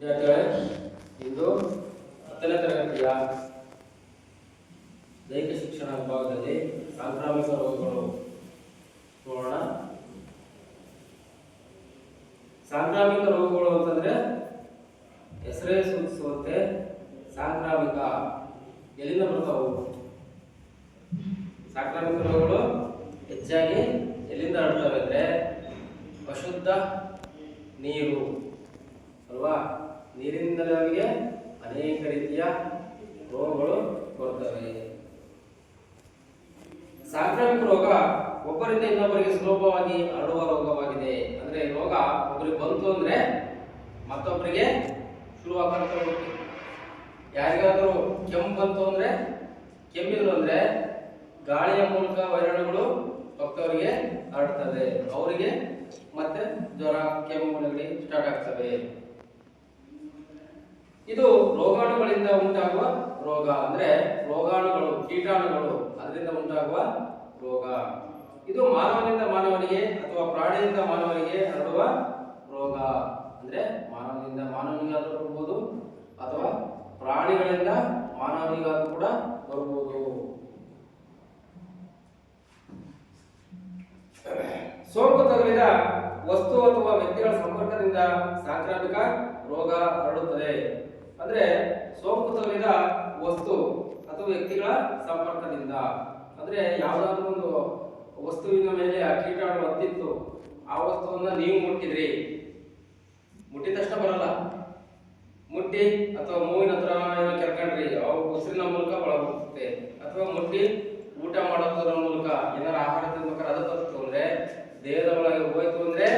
ವಿದ್ಯಾರ್ಥಿಗಳೇ ಇಂದು ಹತ್ತನೇ ತರಗತಿಯ ದೈಹಿಕ ಶಿಕ್ಷಣ ವಿಭಾಗದಲ್ಲಿ ಸಾಂಕ್ರಾಮಿಕ ರೋಗಗಳು. ನೋಡೋಣ. ಸಾಂಕ್ರಾಮಿಕ ರೋಗಗಳು ಅಂತಂದ್ರೆ ಹೆಸರೇ ಸೂಚಿಸುವಂತೆ ಸಾಂಕ್ರಾಮಿಕ ಎಲ್ಲಿಂದ ಬರ್ತಾವು ಸಾಂಕ್ರಾಮಿಕ ರೋಗಗಳು ಹೆಚ್ಚಾಗಿ ಎಲ್ಲಿಂದ ಹರಡ್ತವೆ ಅಂದ್ರೆ ಅಶುದ್ಧ ನೀರು. ಅಲ್ವಾ? ನೀರಿನಿಂದಲೇ ನಮಗೆ ಅನೇಕ ರೀತಿಯ ರೋಗಗಳು ಬರ್ತವೆ ಸಾಂಕ್ರಾಮಿಕ ರೋಗ ಒಬ್ಬರಿಂದ ಇನ್ನೊಬ್ಬರಿಗೆ ಸುಲಭವಾಗಿ ಹರಡುವ ರೋಗವಾಗಿದೆ. ಅಂದ್ರೆ ರೋಗ ಒಬ್ಬರಿಗೆ ಬಂತು ಅಂದ್ರೆ ಮತ್ತೊಬ್ಬರಿಗೆ ಹೋಗುತ್ತೆ ಯಾರಿಗಾದರೂ ಕೆಮ್ಮು ಬಂತು ಅಂದ್ರೆ, ಕೆಮ್ಮಿದ್ರು ಅಂದ್ರೆ ಗಾಳಿಯ ಮೂಲಕ ವೈರಾಣುಗಳು ಭಕ್ತವರಿಗೆ ಹರಡ್ತದೆ. ಅವರಿಗೆ ಮತ್ತೆ ಜ್ವರ, ಕೆಮ್ಮು ನೆಗಡಿ ಸ್ಟಾರ್ಟ್ ಆಗ್ತವೆ ಇದು ರೋಗಾಣುಗಳಿಂದ ಉಂಟಾಗುವ ರೋಗ ಅಂದ್ರೆ ರೋಗಾಣುಗಳು, ಕೀಟಾಣುಗಳು, ಅದರಿಂದ ಉಂಟಾಗುವ ರೋಗ. ಇದು ಮಾನವನಿಂದ ಮಾನವನಿಗೆ ಅಥವಾ ಪ್ರಾಣಿಯಿಂದ ಮಾನವನಿಗೆ ಹರಡುವ ರೋಗ. ಅಂದ್ರೆ ಮಾನವನಿಂದ ಮಾನವನಿಗಾದರೂ ಬರಬಹುದು ಅಥವಾ ಪ್ರಾಣಿಗಳಿಂದ ಮಾನವನಿಗಾದರೂ ಕೂಡ ಬರಬಹುದು ಸೋಂಕು ತಗುಲಿದ ವಸ್ತು ಅಥವಾ ವ್ಯಕ್ತಿಗಳ ಸಂಪರ್ಕದಿಂದ ಸಾಂಕ್ರಾಮಿಕ ರೋಗ ಹರಡುತ್ತದೆ. ಅಂದ್ರೆ ಸೋಂಕು ತಗುಲಿದ ವಸ್ತು ಅಥವಾ ವ್ಯಕ್ತಿಗಳ ಸಂಪರ್ಕದಿಂದ. ಅಂದ್ರೆ ಯಾವ್ದಾದ್ರು ಒಂದು ವಸ್ತುವಿನ ಮೇಲೆ ಆ ಕೀಟಾಣು ಹತ್ತಿತ್ತು, ಆ ವಸ್ತುವನ್ನ ನೀವು ಮುಟ್ಟಿದ್ರಿ. ಮುಟ್ಟಿದ ಬರಲ್ಲ. ಮುಟ್ಟಿ ಅಥವಾ ಮೂವಿನ ಹತ್ರ ಏನೋ ಕೆರ್ಕೊಂಡ್ರಿ, ಅವು ಉಸಿರಿನ ಮೂಲಕ ಒಳಗುತ್ತೆ ಅಥವಾ ಮುಟ್ಟಿ ಊಟ ಮಾಡೋದ್ರ ಮೂಲಕ ಏನಾರ ಆಹಾರ ತಿನ್ಬೇಕಾದ್ರೆ ಅದು ತಪ್ಪಿತು ಅಂದ್ರೆ ದೇಹದ ಒಳಗೆ ಹೋಯ್ತು ಅಂದ್ರೆ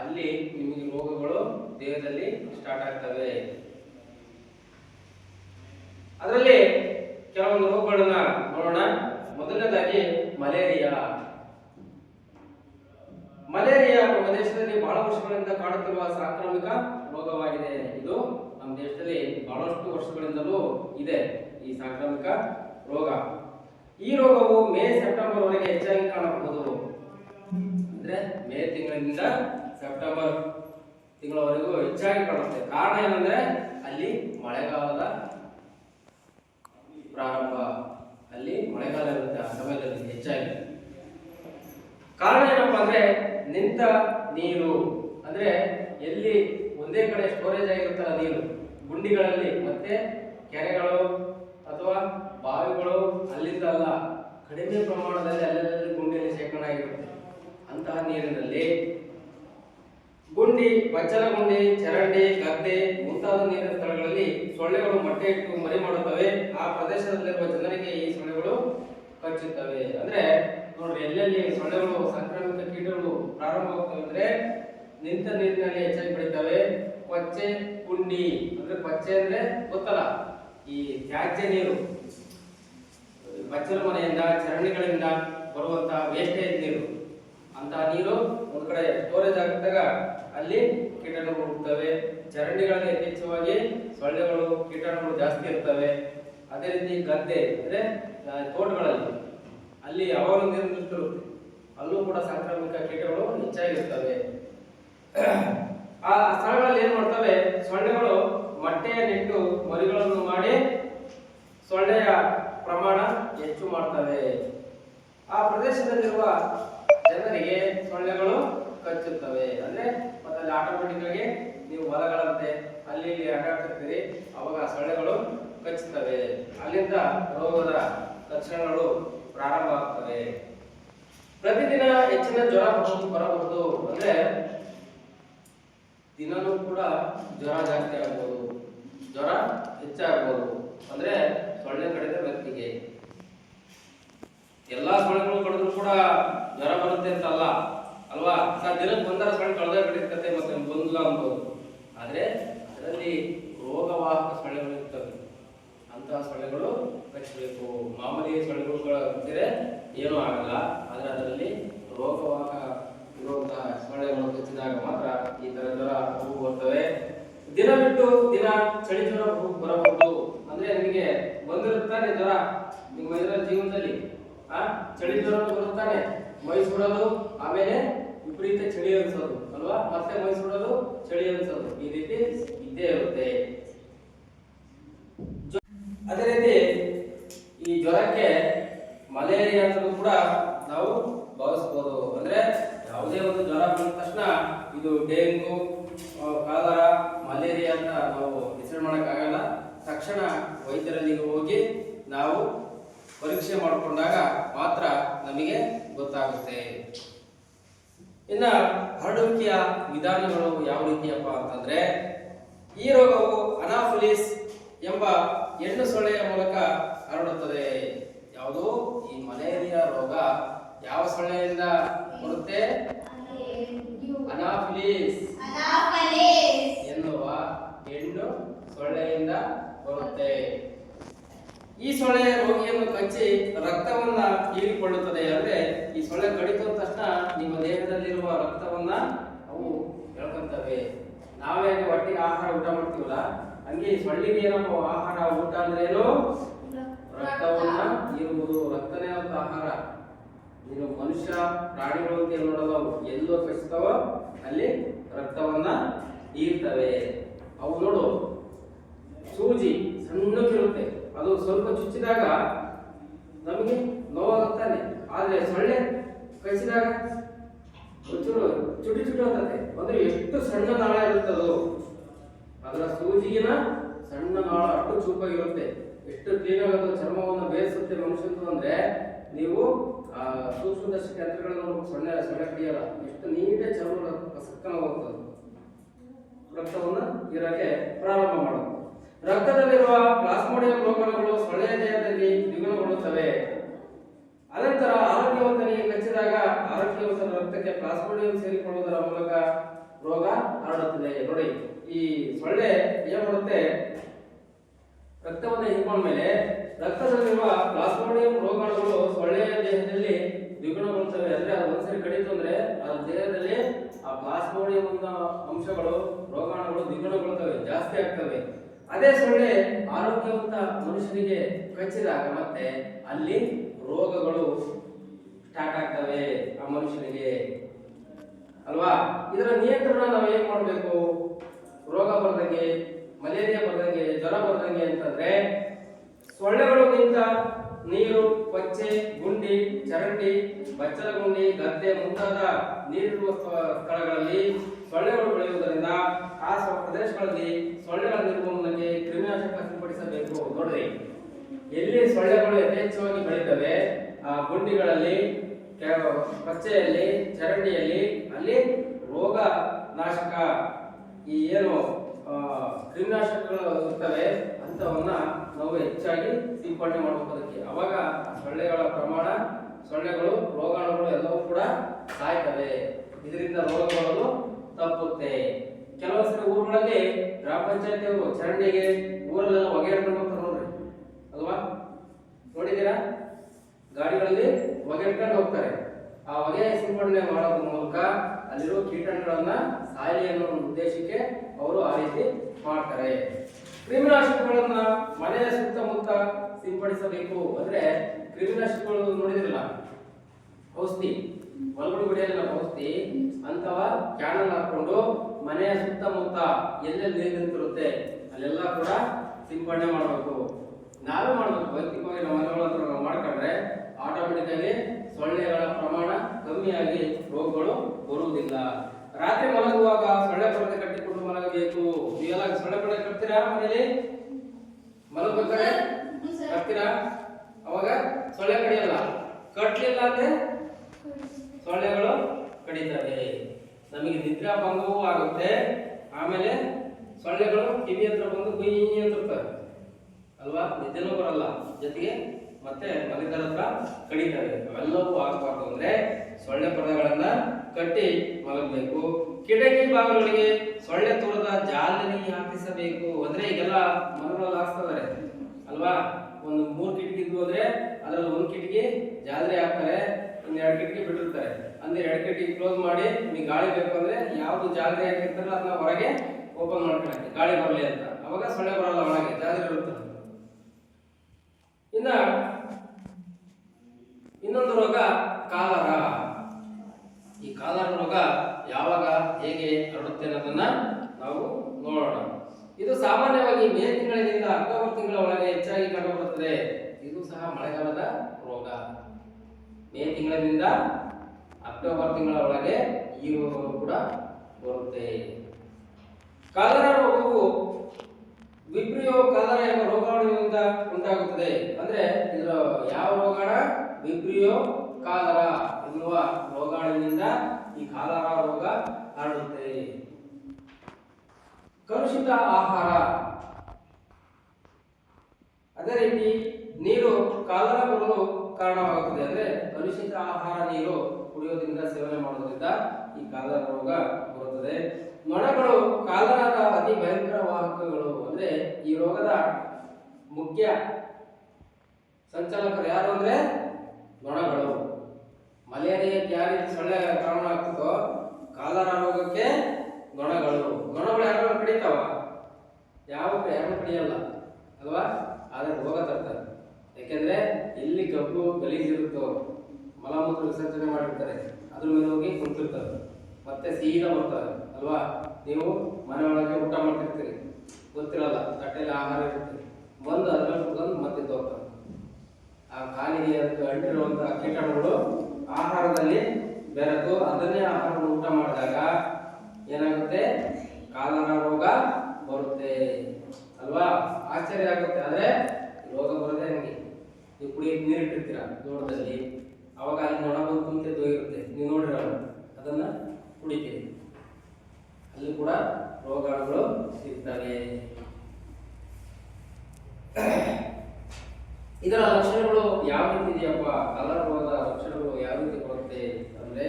ಅಲ್ಲಿ ನಿಮಗೆ ರೋಗಗಳು ದೇಹದಲ್ಲಿ ಸ್ಟಾರ್ಟ್ ಆಗ್ತವೆ. ಅದರಲ್ಲಿ ಕೆಲವೊಂದು ರೋಗಗಳನ್ನ ನೋಡೋಣ. ಮೊದಲನೇದಾಗಿ ಮಲೇರಿಯಾ. ಮಲೇರಿಯಾ ನಮ್ಮ ದೇಶದಲ್ಲಿ ಬಹಳ ವರ್ಷಗಳಿಂದ ಕಾಡುತ್ತಿರುವ ಸಾಂಕ್ರಾಮಿಕ ರೋಗವಾಗಿದೆ. ಇದು ನಮ್ಮ ದೇಶದಲ್ಲಿ ಬಹಳಷ್ಟು ವರ್ಷಗಳಿಂದಲೂ ಇದೆ ಈ ಸಾಂಕ್ರಾಮಿಕ ರೋಗ. ಈ ರೋಗವು ಮೇ, ಸೆಪ್ಟೆಂಬರ್ ವರೆಗೆ ಹೆಚ್ಚಾಗಿ ಕಾಣಬಹುದು. ಅಂದ್ರೆ ಮೇ ತಿಂಗಳಿಂದ ಸೆಪ್ಟೆಂಬರ್ ತಿಂಗಳವರೆಗೂ ಹೆಚ್ಚಾಗಿ ಕಾಣುತ್ತೆ. ಕಾರಣ ಏನಂದ್ರೆ ಅಲ್ಲಿ ಮಳೆಗಾಲದ ಪ್ರಾರಂಭ ಅಲ್ಲಿ ಮಳೆಗಾಲ ಇರುತ್ತೆ, ಆ ಸಮಯದಲ್ಲಿ ಹೆಚ್ಚಾಗಿ. ಕಾರಣ ಏನಪ್ಪ ಅಂದ್ರೆ, ನಿಂತ ನೀರು, ಅಂದ್ರೆ ಎಲ್ಲಿ ಒಂದೇ ಕಡೆ ಸ್ಟೋರೇಜ್ ಆಗಿರುತ್ತಲ್ಲ ನೀರು, ಗುಂಡಿಗಳಲ್ಲಿ, ಮತ್ತೆ ಕೆರೆಗಳು ಅಥವಾ ಬಾವಿಗಳು ಅಲ್ಲಿಂದ ಅಲ್ಲ, ಕಡಿಮೆ ಪ್ರಮಾಣದಲ್ಲಿ ಅಲ್ಲಲ್ಲಿ ಗುಂಡಿಯಲ್ಲಿ ಶೇಖರಣೆ ಆಗಿರುತ್ತೆ. ಅಂತಹ ನೀರಿನಲ್ಲಿ ಗುಂಡಿ ಬಚ್ಚಲ ಗುಂಡಿ ಚರಂಡಿ, ಗದ್ದೆ ಮುಂತಾದ ನೀರಿನ ಸ್ಥಳಗಳಲ್ಲಿ ಸೊಳ್ಳೆಗಳು ಮೊಟ್ಟೆ ಇಟ್ಟು ಮರಿ ಮಾಡುತ್ತವೆ. ಆ ಪ್ರದೇಶದಲ್ಲಿರುವ ಜನರಿಗೆ ಈ ಸೊಳ್ಳೆಗಳು ಕಚ್ಚುತ್ತವೆ. ಅಂದ್ರೆ ನೋಡ್ರಿ, ಎಲ್ಲೆಲ್ಲಿ ಸೊಳ್ಳೆಗಳು ಸಾಂಕ್ರಾಮಿಕ ಕೀಟಗಳು ಪ್ರಾರಂಭವಾಗ್ತವೆ ಅಂದ್ರೆ ನಿಂತ ನೀರಿನಲ್ಲಿ ಹೆಚ್ಚಾಗಿ ಬೆಳಿತವೆ. ಕೊಚ್ಚೆ ಕುಂಡಿ ಅಂದ್ರೆ ಕೊಚ್ಚೆ ಅಂದ್ರೆ ಗೊತ್ತಲ್ಲ, ಈ ತ್ಯಾಜ್ಯ ನೀರು. ಬಚ್ಚಲ ಮನೆಯಿಂದ ಚರಂಡಿಗಳಿಂದ ಬರುವಂತಹ ವೇಸ್ಟೇಜ್ ನೀರು. ಅಂತಹ ನೀರು ಒಂದ್ ಕಡೆ ಸ್ಟೋರೇಜ್ ಆಗಿದ್ದಾಗ ಅಲ್ಲಿ ಕೀಟಾಣುಗಳು ಹುಟ್ಟುತ್ತವೆ ಚರಂಡಿಗಳಲ್ಲಿ ಯಥೇಚ್ಛವಾಗಿ ಸೊಳ್ಳೆಗಳು ಕೀಟಾಣುಗಳು ಜಾಸ್ತಿ ಇರ್ತವೆ. ಅದೇ ರೀತಿ ಗದ್ದೆ ಅಂದ್ರೆ ತೋಟಗಳಲ್ಲಿ. ಅಲ್ಲಿ ಯಾವಾಗ ನೀರು ನಿಂತಿರುತ್ತೆ ಅಲ್ಲೂ ಕೂಡ ಸಾಂಕ್ರಾಮಿಕ ಕೀಟಗಳು ಹೆಚ್ಚಾಗಿರ್ತವೆ. ಆ ಸ್ಥಳಗಳಲ್ಲಿ ಏನ್ ಮಾಡ್ತವೆ? ಸೊಳ್ಳೆಗಳು ಮೊಟ್ಟೆಯನ್ನಿಟ್ಟು ಮರಿಗಳನ್ನು ಮಾಡಿ ಸೊಳ್ಳೆಯ ಪ್ರಮಾಣ ಹೆಚ್ಚು ಮಾಡ್ತವೆ. ಆ ಪ್ರದೇಶದಲ್ಲಿರುವ ಸೊಳ್ಳೆಗಳು ಕಚ್ಚುತ್ತವೆ. ಅಂದ್ರೆ ಮತ್ತೆ ಅಲ್ಲಿ ಆಟೋಮೆಟಿಕ್ ಆಗಿ ನೀವು ಹೊಲಗಳಂತೆ ಅಲ್ಲಿ ಇಲ್ಲಿ ಆಟಾಡ್ತಿರ್ತೀರಿ ಅವಾಗ ಸೊಳ್ಳೆಗಳು ಕಚ್ಚುತ್ತವೆ. ಅಲ್ಲಿಂದ ರೋಗದ ಲಕ್ಷಣಗಳು ಪ್ರಾರಂಭ ಆಗ್ತವೆ ಪ್ರತಿದಿನ ಹೆಚ್ಚಿನ ಜ್ವರ ಬರಬಹುದು- ಅಂದ್ರೆ ದಿನನೂ ಕೂಡ ಜ್ವರ ಜಾಸ್ತಿ ಆಗ್ಬೋದು. ಜ್ವರ ಹೆಚ್ಚಾಗ್ಬೋದು. ಅಂದ್ರೆ ಸೊಳ್ಳೆ ಕಡಿದ ವ್ಯಕ್ತಿಗೆ. ಎಲ್ಲಾ ಸೊಳ್ಳೆಗಳು ಕಡಿದ್ರು ಕೂಡ ಜ್ವರ ಬರುತ್ತೆ ಅಂತ ಅಲ್ಲ ಅಲ್ವಾ? ಸರ್ ದಿನಕ್ಕೆ ಒಂದರ ಸ್ಮರಣೆ ಕಳೆದ ಬಿಟ್ಟಿರ್ತದೆ ಮತ್ತೆ ಬಂದಿಲ್ಲ ಅನ್ಬೋದು. ಆದ್ರೆ ಅದರಲ್ಲಿ ರೋಗವಾಹಕ ಸೊಳ್ಳೆಗಳು ಇರ್ತವೆ. ಅಂತಹ ಸೊಳ್ಳೆಗಳು ಕಚ್ಚಬೇಕು ಮಾಮೂಲಿ ಸೊಳ್ಳೆಗಳು ಕಚ್ಚಿದ್ರೆ ಏನೂ ಆಗಲ್ಲ. ಆದ್ರೆ ಅದರಲ್ಲಿ ರೋಗವಾಹಕ ಇರುವಂತಹ ಸೊಳ್ಳೆಗಳು ಕಚ್ಚಿದಾಗ ಮಾತ್ರ ಈ ತರ ಜ್ವರ ಹೂವು ಬರ್ತವೆ. ದಿನ ಬಿಟ್ಟು ದಿನ ಚಳಿ ಜ್ವರ ಬರಬಹುದು. ಅಂದ್ರೆ ನಿಮಗೆ ಬಂದಿರುತ್ತಾನೆ ಜ್ವರ ನಿಮ್ಮ ಜೀವನದಲ್ಲಿ. ಆ, ಚಳಿ ಜ್ವರ ಬರುತ್ತಾನೆ. ಮೈಸೂರಲ್ಲೂ, ಆಮೇಲೆ ವಿಪರೀತ ಚಳಿ ಅನ್ಸೋದು, ಅಲ್ವಾ? ಮತ್ತೆ ಮೈ ಚಳಿ ಅನ್ಸೋದು. ಈ ರೀತಿ ಇದ್ದೇ ಇರುತ್ತೆ. ಅದೇ ರೀತಿ ಈ ಜ್ವರಕ್ಕೆ ಮಲೇರಿಯಾ ಅಂತ ಕೂಡ ನಾವು ಭಾವಿಸ್ಬೋದು. ಅಂದ್ರೆ ಯಾವುದೇ ಒಂದು ಜ್ವರ ಬಂದ ತಕ್ಷಣ ಇದು ಡೆಂಗು ಕಾಲರ ಮಲೇರಿಯಾ ಅಂತ ನಾವು ಹೆಸರು ಮಾಡೋಕ್ಕಾಗಲ್ಲ. ತಕ್ಷಣ ವೈದ್ಯರಲ್ಲಿ ಹೋಗಿ ನಾವು ಪರೀಕ್ಷೆ ಮಾಡಿಕೊಂಡಾಗ ಮಾತ್ರ ನಮಗೆ ಗೊತ್ತಾಗುತ್ತೆ. ಇನ್ನ ಹರಡುವಿಕೆಯ ವಿಧಾನಗಳು ಯಾವ ರೀತಿಯಪ್ಪ ಅಂತಂದ್ರೆ ಈ ರೋಗವು ಅನಾಫಿಲಿಸ್ ಎಂಬ ಹೆಣ್ಣು ಸೊಳ್ಳೆಯ ಮೂಲಕ ಹರಡುತ್ತದೆ. ಯಾವುದು? ಈ ಮಲೇರಿಯಾ ರೋಗ ಯಾವ ಸೊಳ್ಳೆಯಿಂದ ಬರುತ್ತೆ? ಅನಾಫಿಲಿಸ್. ಎನ್ನುವ ಹೆಣ್ಣು ಸೊಳ್ಳೆಯಿಂದ ಬರುತ್ತೆ. ಈ ಸೊಳ್ಳೆಯ ರೋಗಿಯನ್ನು ಕಚ್ಚಿ ರಕ್ತವನ್ನ ಹೀರಿಕೊಳ್ಳುತ್ತದೆ ಅಂದ್ರೆ ಸೊಳ್ಳೆ ಕಡಿತ ತಕ್ಷಣ ನಿಮ್ಮ ದೇಹದಲ್ಲಿರುವ ರಕ್ತವನ್ನ ಅವು ಹೇಳ್ಕೊಂತವೆ ನಾವೇ ಹೊಟ್ಟೆಗೆ ಆಹಾರ ಊಟ ಮಾಡ್ತೀವಲ್ಲ, ಹಂಗೆ ಸೊಳ್ಳಿಗೆ ಏನಪ್ಪ ಆಹಾರ ಊಟ ಅಂದ್ರೆ ಏನು? ರಕ್ತವನ್ನ ಇರುವುದು ರಕ್ತನೇ ಒಂದು ಆಹಾರ. ನೀನು ಮನುಷ್ಯ, ಪ್ರಾಣಿಗಳು ಅಂತ ನೋಡಲ್ಲ ಎಲ್ಲೋ ಕಚ್ತಾವೋ ಅಲ್ಲಿ ರಕ್ತವನ್ನ ಹೀರ್ತವೆ ಅವು ನೋಡು, ಸೂಜಿ ಸಣ್ಣಕ್ಕಿರುತ್ತೆ. ಅದು ಸ್ವಲ್ಪ ಚುಚ್ಚಿದಾಗ ನಮಗೆ ನೋವಾಗುತ್ತಾನೆ. ಆದ್ರೆ ಸೊಳ್ಳೆ ಕಚ್ಚಿದಾಗ ಒಂಚೂರು ಚುಟಿ ಚುಟಿ ಅಂತಂತೆ ಅಂದ್ರೆ ಎಷ್ಟು ಸಣ್ಣ ನಾಳ ಇರುತ್ತೆ ಅದು ಅದರ ಸೂಜಿಗಿನ ಸಣ್ಣ ನಾಳ ಅಷ್ಟು ಚೂಪಾಗಿರುತ್ತೆ ಎಷ್ಟು ಕ್ಲೀನ್ ಆಗೋದು ಚರ್ಮವನ್ನು ಬೇಯಿಸುತ್ತೆ ಮನುಷ್ಯಂದು ಅಂದ್ರೆ ನೀವು, ಆ ಸೂಕ್ಷ್ಮದರ್ಶಕ ಯಂತ್ರಗಳನ್ನು ಸೊಳ್ಳೆ ಸೊಳ್ಳೆ ಕಡಿಯಲ್ಲ ಎಷ್ಟು ನೀಟಾಗಿ ಚರ್ಮ ಸಕ್ಕನ ರಕ್ತವನ್ನ ಹೀರಕ್ಕೆ ಪ್ರಾರಂಭ ಮಾಡುತ್ತೆ. ರಕ್ತದಲ್ಲಿರುವ ಪ್ಲಾಸ್ಮೋಡಿಯಂ ರೋಗಾಣುಗಳು ಸೊಳ್ಳೆಯ ದೇಹದಲ್ಲಿ ದ್ವಿಗುಣಗೊಳ್ಳುತ್ತವೆ. ಅನಂತರ ಆರೋಗ್ಯವಂತನಿಗೆ ಕಚ್ಚಿದಾಗ ಆರೋಗ್ಯವಂತನ ರಕ್ತಕ್ಕೆ ಪ್ಲಾಸ್ಮೋಡಿಯಂ ಸೇರಿಕೊಳ್ಳುವುದರ ಮೂಲಕ ರೋಗ ಹರಡುತ್ತದೆ. ನೋಡಿ, ಈ ಸೊಳ್ಳೆ ಏನ್ ಮಾಡುತ್ತೆ? ರಕ್ತವನ್ನು ಹಿಂಕೊಂಡ ಮೇಲೆ ರಕ್ತದಲ್ಲಿರುವ ಪ್ಲಾಸ್ಮೋಡಿಯಂ ರೋಗಾಣುಗಳು ಸೊಳ್ಳೆಯ ದೇಹದಲ್ಲಿ ದ್ವಿಗುಣಗೊಳ್ಳುತ್ತವೆ ಅಂದ್ರೆ ಅದು ಒಂದ್ಸರಿ ಕಡಿತು ಅಂದ್ರೆ ಅದ್ರ ದೇಹದಲ್ಲಿ ಆ ಪ್ಲಾಸ್ಮೋಡಿಯಂ ಅಂಶಗಳು, ರೋಗಾಣುಗಳು ದ್ವಿಗುಣಗೊಳ್ಳುತ್ತವೆ ಜಾಸ್ತಿ ಆಗ್ತವೆ. ಅದೇ ಸೊಳ್ಳೆ ಆರೋಗ್ಯವಂತ ಮನುಷ್ಯನಿಗೆ ಕಚ್ಚಿದಾಗ ಮತ್ತೆ ಅಲ್ಲಿ ರೋಗಗಳು ಸ್ಟಾರ್ಟ್ ಆಗ್ತವೆ ಆ ಮನುಷ್ಯನಿಗೆ. ಅಲ್ವಾ? ಇದರ ನಿಯಂತ್ರಣ ನಾವು ಏನ್ ಮಾಡಬೇಕು? ರೋಗ ಬರ್ದಂಗೆ ಮಲೇರಿಯಾ ಬರ್ದಂಗೆ ಜ್ವರ ಬರ್ದಂಗೆ ಅಂತಂದ್ರೆ ಸೊಳ್ಳೆಗಳು ನಿಂತ ನೀರು, ಪಚ್ಚೆ, ಗುಂಡಿ, ಚರಂಡಿ ಬಚ್ಚಲ ಗುಂಡಿ ಗದ್ದೆ ಮುಂತಾದ ನೀರಿರುವ ಸ್ಥ- ಸ್ಥಳಗಳಲ್ಲಿ ಸೊಳ್ಳೆಗಳು ಬೆಳೆಯುವುದರಿಂದ ಆ ಪ್ರದೇಶಗಳಲ್ಲಿ ಸೊಳ್ಳೆಗಳ ನಿರ್ಮೂಲನೆಗೆ ಕ್ರಿಮಿನಾಶಕ ಸಿಂಪಡಿಸಬೇಕು. ನೋಡ್ರಿ. ಎಲ್ಲಿ ಸೊಳ್ಳೆಗಳು ಯಥೇಚ್ಛವಾಗಿ ಬೆಳೀತವೆ ಆ ಗುಂಡಿಗಳಲ್ಲಿ ಪಚ್ಚೆಯಲ್ಲಿ, ಚರಂಡಿಯಲ್ಲಿ, ಅಲ್ಲಿ ರೋಗ ನಾಶಕ ಈ ಏನು ಕ್ರಿಮಿನಾಶಕಗಳು ಇರ್ತವೆ ಅಂಥವನ್ನ ನಾವು ಹೆಚ್ಚಾಗಿ ಸಿಂಪಡಣೆ ಮಾಡಬೇಕು ಅದಕ್ಕೆ ಅವಾಗ ಸೊಳ್ಳೆಗಳ ಪ್ರಮಾಣ, ಸೊಳ್ಳೆಗಳು, ರೋಗಾಣುಗಳು ಎಲ್ಲವೂ ಕೂಡ ಸಾಯ್ತವೆ. ಇದರಿಂದ ರೋಗಗಳು ತಪ್ಪುತ್ತೆ. ಕೆಲವು ಸರಿ ಊರುಗಳಲ್ಲಿ ಗ್ರಾಮ ಪಂಚಾಯತಿಯವರು ಚರಂಡಿಗೆ ಊರಲ್ಲೆಲ್ಲ ಹೊಗೆ ಹಿಡ್ಕೊಂಡು ಹೋಗ್ತಾರೆ ನೋಡ್ರಿ ಅಲ್ವಾ ನೋಡಿದ್ದೀರಾ? ಗಾಡಿಗಳಲ್ಲಿ ಹೊಗೆ ಇಟ್ಕೊಂಡು ಹೋಗ್ತಾರೆ. ಆ ಹೊಗೆ ಸಿಂಪಡಣೆ ಮಾಡೋದ್ರ ಮೂಲಕ ಅಲ್ಲಿರೋ ಕೀಟಾಣುಗಳನ್ನ ಸಾಯಲಿ ಅನ್ನೋ ಉದ್ದೇಶಕ್ಕೆ ಅವರು ಆ ರೀತಿ ಮಾಡ್ತಾರೆ. ಕ್ರಿಮಿನಾಶಕಗಳನ್ನ ಮನೆಯ ಸುತ್ತಮುತ್ತ ಸಿಂಪಡಿಸಬೇಕು ಅಂದ್ರೆ ಕ್ರಿಮಿನಾಶಕಗಳು ನೋಡಿದಿರಲ್ಲ? ಔಷಧಿ, ಹೊಲಗಳು ಬಿಡಿಯಲ್ಲ ಔಷಧಿ ಅಂತವ ಕ್ಯಾನಲ್ ಹಾಕೊಂಡು ಮನೆಯ ಸುತ್ತಮುತ್ತ ಎಲ್ಲೆಲ್ಲಿ ನೀರು ನಿಂತಿರುತ್ತೆ, ಅಲ್ಲೆಲ್ಲ ಕೂಡ ಸಿಂಪಡಣೆ ಮಾಡಬೇಕು. ನಾವೇ ಮಾಡಬೇಕು. ವೈಯಕ್ತಿಕವಾಗಿ ನಮ್ಮ ಮನೆಗಳ ನಾವು ಮಾಡ್ಕೊಂಡ್ರೆ ಆಟೋಮೆಟಿಕ್ ಆಗಿ ಸೊಳ್ಳೆಗಳ ಪ್ರಮಾಣ ಕಮ್ಮಿಯಾಗಿ ರೋಗಗಳು ಬರುವುದಿಲ್ಲ. ರಾತ್ರಿ ಮಲಗುವಾಗ ಸೊಳ್ಳೆ ಪರದೆ ಕಟ್ಟಿಕೊಂಡು ಮಲಗಬೇಕು. ನೀವೆಲ್ಲ ಸೊಳ್ಳೆ ಪರದೆ ಕಟ್ತೀರಾ ಮನೇಲಿ ಮಲಗ್ಬೇಕಾದ್ರೆ ಕಟ್ತೀರಾ? ಅವಾಗ ಸೊಳ್ಳೆ ಕಡಿಯಲ್ಲ. ಕಟ್ಲಿಲ್ಲ ಅಂದ್ರೆ ಸೊಳ್ಳೆಗಳು ಕಡಿತವೆ. ನಮಗೆ ನಿದ್ರಾ ಭಂಗವೂ ಆಗುತ್ತೆ. ಆಮೇಲೆ ಸೊಳ್ಳೆಗಳು ಕಿವಿ ಹತ್ರ ಬಂದು ಗುಯ್ ಅಂತಿರ್ತವೆ ಅಲ್ವಾ? ನಿದ್ದೆನೂ ಬರಲ್ಲ. ಜೊತೆಗೆ ಮತ್ತೆ ಮಲಿದರ ಹತ್ರ ಕಡಿತವೆ ಅವೆಲ್ಲವೂ ಆಗಬಾರ್ದು ಅಂದ್ರೆ ಸೊಳ್ಳೆ ಪರದೆಗಳನ್ನ ಕಟ್ಟಿ ಮಲಗಬೇಕು. ಕಿಟಕಿ ಬಾಗಿಲುಗಳಿಗೆ ಸೊಳ್ಳೆ ತೋರದ ಜಾಲರಿ ಹಾಕಿಸಬೇಕು ಅಂದ್ರೆ ಈಗೆಲ್ಲ ಮನೆಗಳಲ್ಲಿ ಹಾಕ್ಸ್ತಾರೆ. ಅಲ್ವಾ? ಒಂದು ಮೂರು ಕಿಟಕಿ ಇದ್ವು ಅಂದ್ರೆ ಅದ್ರಲ್ಲಿ ಒಂದು ಕಿಟಕಿ ಜಾಲರಿ ಹಾಕ್ತಾರೆ, ಒಂದ್ ಎರಡು ಕಿಟಕಿ ಬಿಟ್ಟಿರ್ತಾರೆ. ಅಂದ್ರೆ ಎರಡು ಕಿಟಕಿ ಕ್ಲೋಸ್ ಮಾಡಿ ನಿಮಗೆ ಗಾಳಿ ಬೇಕು ಅಂದ್ರೆ ಯಾವ್ದು ಜಾಲರಿ ಹಾಕಿರ್ತಾರೋ ಅದನ್ನ ಹೊರಗೆ ಓಪನ್ ಮಾಡ್ಕೊಳಕ್ಕೆ. ಗಾಳಿ ಬರಲಿ ಅಂತ. ಅವಾಗ ಸೊಳ್ಳೆ ಬರಲ್ಲ ಒಳಗೆ, ಜಾಲರಿ ಇರುತ್ತೆ. ಇನ್ನ ಇನ್ನೊಂದು ರೋಗ ಕಾಲರ. ಈ ಕಾಲರ ರೋಗ ಯಾವಾಗ ಹೇಗೆ ಹರಡುತ್ತೆ ಅನ್ನೋದನ್ನ ನಾವು ನೋಡೋಣ. ಇದು ಸಾಮಾನ್ಯವಾಗಿ ಮೇ ತಿಂಗಳಿನಿಂದ ಅಕ್ಟೋಬರ್ ತಿಂಗಳ ಒಳಗೆ ಹೆಚ್ಚಾಗಿ ಕಂಡುಬರುತ್ತದೆ. ಇದು ಸಹ ಮಳೆಗಾಲದ ರೋಗ. ಮೇ ತಿಂಗಳಿನಿಂದ ಅಕ್ಟೋಬರ್ ತಿಂಗಳ ಒಳಗೆ ಈ ರೋಗ ಕೂಡ ಬರುತ್ತೆ. ಕಾಲರ ರೋಗವು ಕಾಲರ ಎಂಬ ರೋಗಾಣುವಿನಿಂದ ಉಂಟಾಗುತ್ತದೆ. ಅಂದ್ರೆ ಇದರ ಯಾವ ರೋಗಾಣ? ವಿಬ್ರಿಯೋ ಕಾಲರ ಎನ್ನುವ ರೋಗಾಣುವಿನಿಂದ ಈ ಕಾಲರ ರೋಗ ಹರಡುತ್ತೆ. ಕಲುಷಿತ ಆಹಾರ. ಅದೇ ರೀತಿ ನೀರು ಕಾಲರ ಬರಲು ಕಾರಣವಾಗುತ್ತದೆ. ಅಂದ್ರೆ ಕಲುಷಿತ ಆಹಾರ ನೀರು ಕುಡಿಯೋದ್ರಿಂದ ಸೇವನೆ ಮಾಡೋದ್ರಿಂದ ಈ ಕಾಲರ ರೋಗ ಬರುತ್ತದೆ. ನೊಣಗಳು ಕಾಲರದ ಅತಿ ಭಯಂಕರ ವಾಹಕಗಳು ಅಂದ್ರೆ ಈ ರೋಗದ ಮುಖ್ಯ ಸಂಚಾಲಕರು ಯಾರು ಅಂದ್ರೆ ನೊಣಗಳು. ಮಲೇರಿಯಾಕ್ಕೆ ಯಾವ ಸೊಳ್ಳೆ ಕಾರಣ ಆಗ್ತದೋ ಕಾಲರ ರೋಗಕ್ಕೆ ನೊಣಗಳು. ನೊಣಗಳು ಯಾರು ಕಡಿತಾವ? ಯಾವ ಯಾರು ಕಡಿಯಲ್ಲ, ಅಲ್ವಾ? ಆದ್ರೆ ರೋಗ ತರ್ತಾರೆ. ಯಾಕೆಂದ್ರೆ ಎಲ್ಲಿ ಕಬ್ಬು ಗಲೀಜಿರುತ್ತೋ ಮಲಮೂತ್ರ ವಿಸರ್ಜನೆ ಮಾಡಿರ್ತಾರೆ, ಅದ್ರ ಮೇಲೆ ಹೋಗಿ ಕುಂತಿರ್ತಾರೆ. ಮತ್ತೆ ಸೀದಾ ಬರ್ತಾರೆ, ಅಲ್ವಾ? ನೀವು ಮನೆ ಒಳಗೆ ಊಟ ಮಾಡ್ತಿರ್ತೀರಿ. ಗೊತ್ತಿರಲ್ಲ, ತಟ್ಟೆಯಲ್ಲಿ ಆಹಾರ ಇರುತ್ತೆ. ಬಂದು ಅದ್ರಲ್ಲಿ ಬಂದು ಮತ್ತೆ ತೋರ್ತಾರೆ. ಆ ಕಾಲಿಗೆ ಅದಕ್ಕೆ ಅಂಟಿರುವಂತಹ ಕೀಟಾಣುಗಳು ಆಹಾರದಲ್ಲಿ ಬೆರೆತು ಅದನ್ನೇ ಆಹಾರ ಊಟ ಮಾಡಿದಾಗ ಏನಾಗುತ್ತೆ? ಕಾಲರ ರೋಗ ಬರುತ್ತೆ. ಅಲ್ವಾ? ಆಶ್ಚರ್ಯ ಆಗುತ್ತೆ. ಆದ್ರೆ ರೋಗ ಬರದೆ ನನಗೆ ನೀವು ಕುಡಿಯ ನೀರು ಇಟ್ಟಿರ್ತೀರ ದೂರದಲ್ಲಿ ಅವಾಗ ಅಲ್ಲಿ ನೊಣ ಬಂದು ಕುಂತೆ ಇರುತ್ತೆ ನೀವು ನೋಡಿರಲ್ಲ, ಅದನ್ನ ಕುಡಿತೀರಿ. ಅಲ್ಲಿ ಕೂಡ ರೋಗಾಣುಗಳು ಇರ್ತವೆ ಇದರ ಲಕ್ಷಣಗಳು ಯಾವ ರೀತಿ ಇದೆಯಪ್ಪ? ಕಲರ್ ರೋಗದ ಲಕ್ಷಣಗಳು ಯಾವ ರೀತಿ ಬರುತ್ತೆ ಅಂದ್ರೆ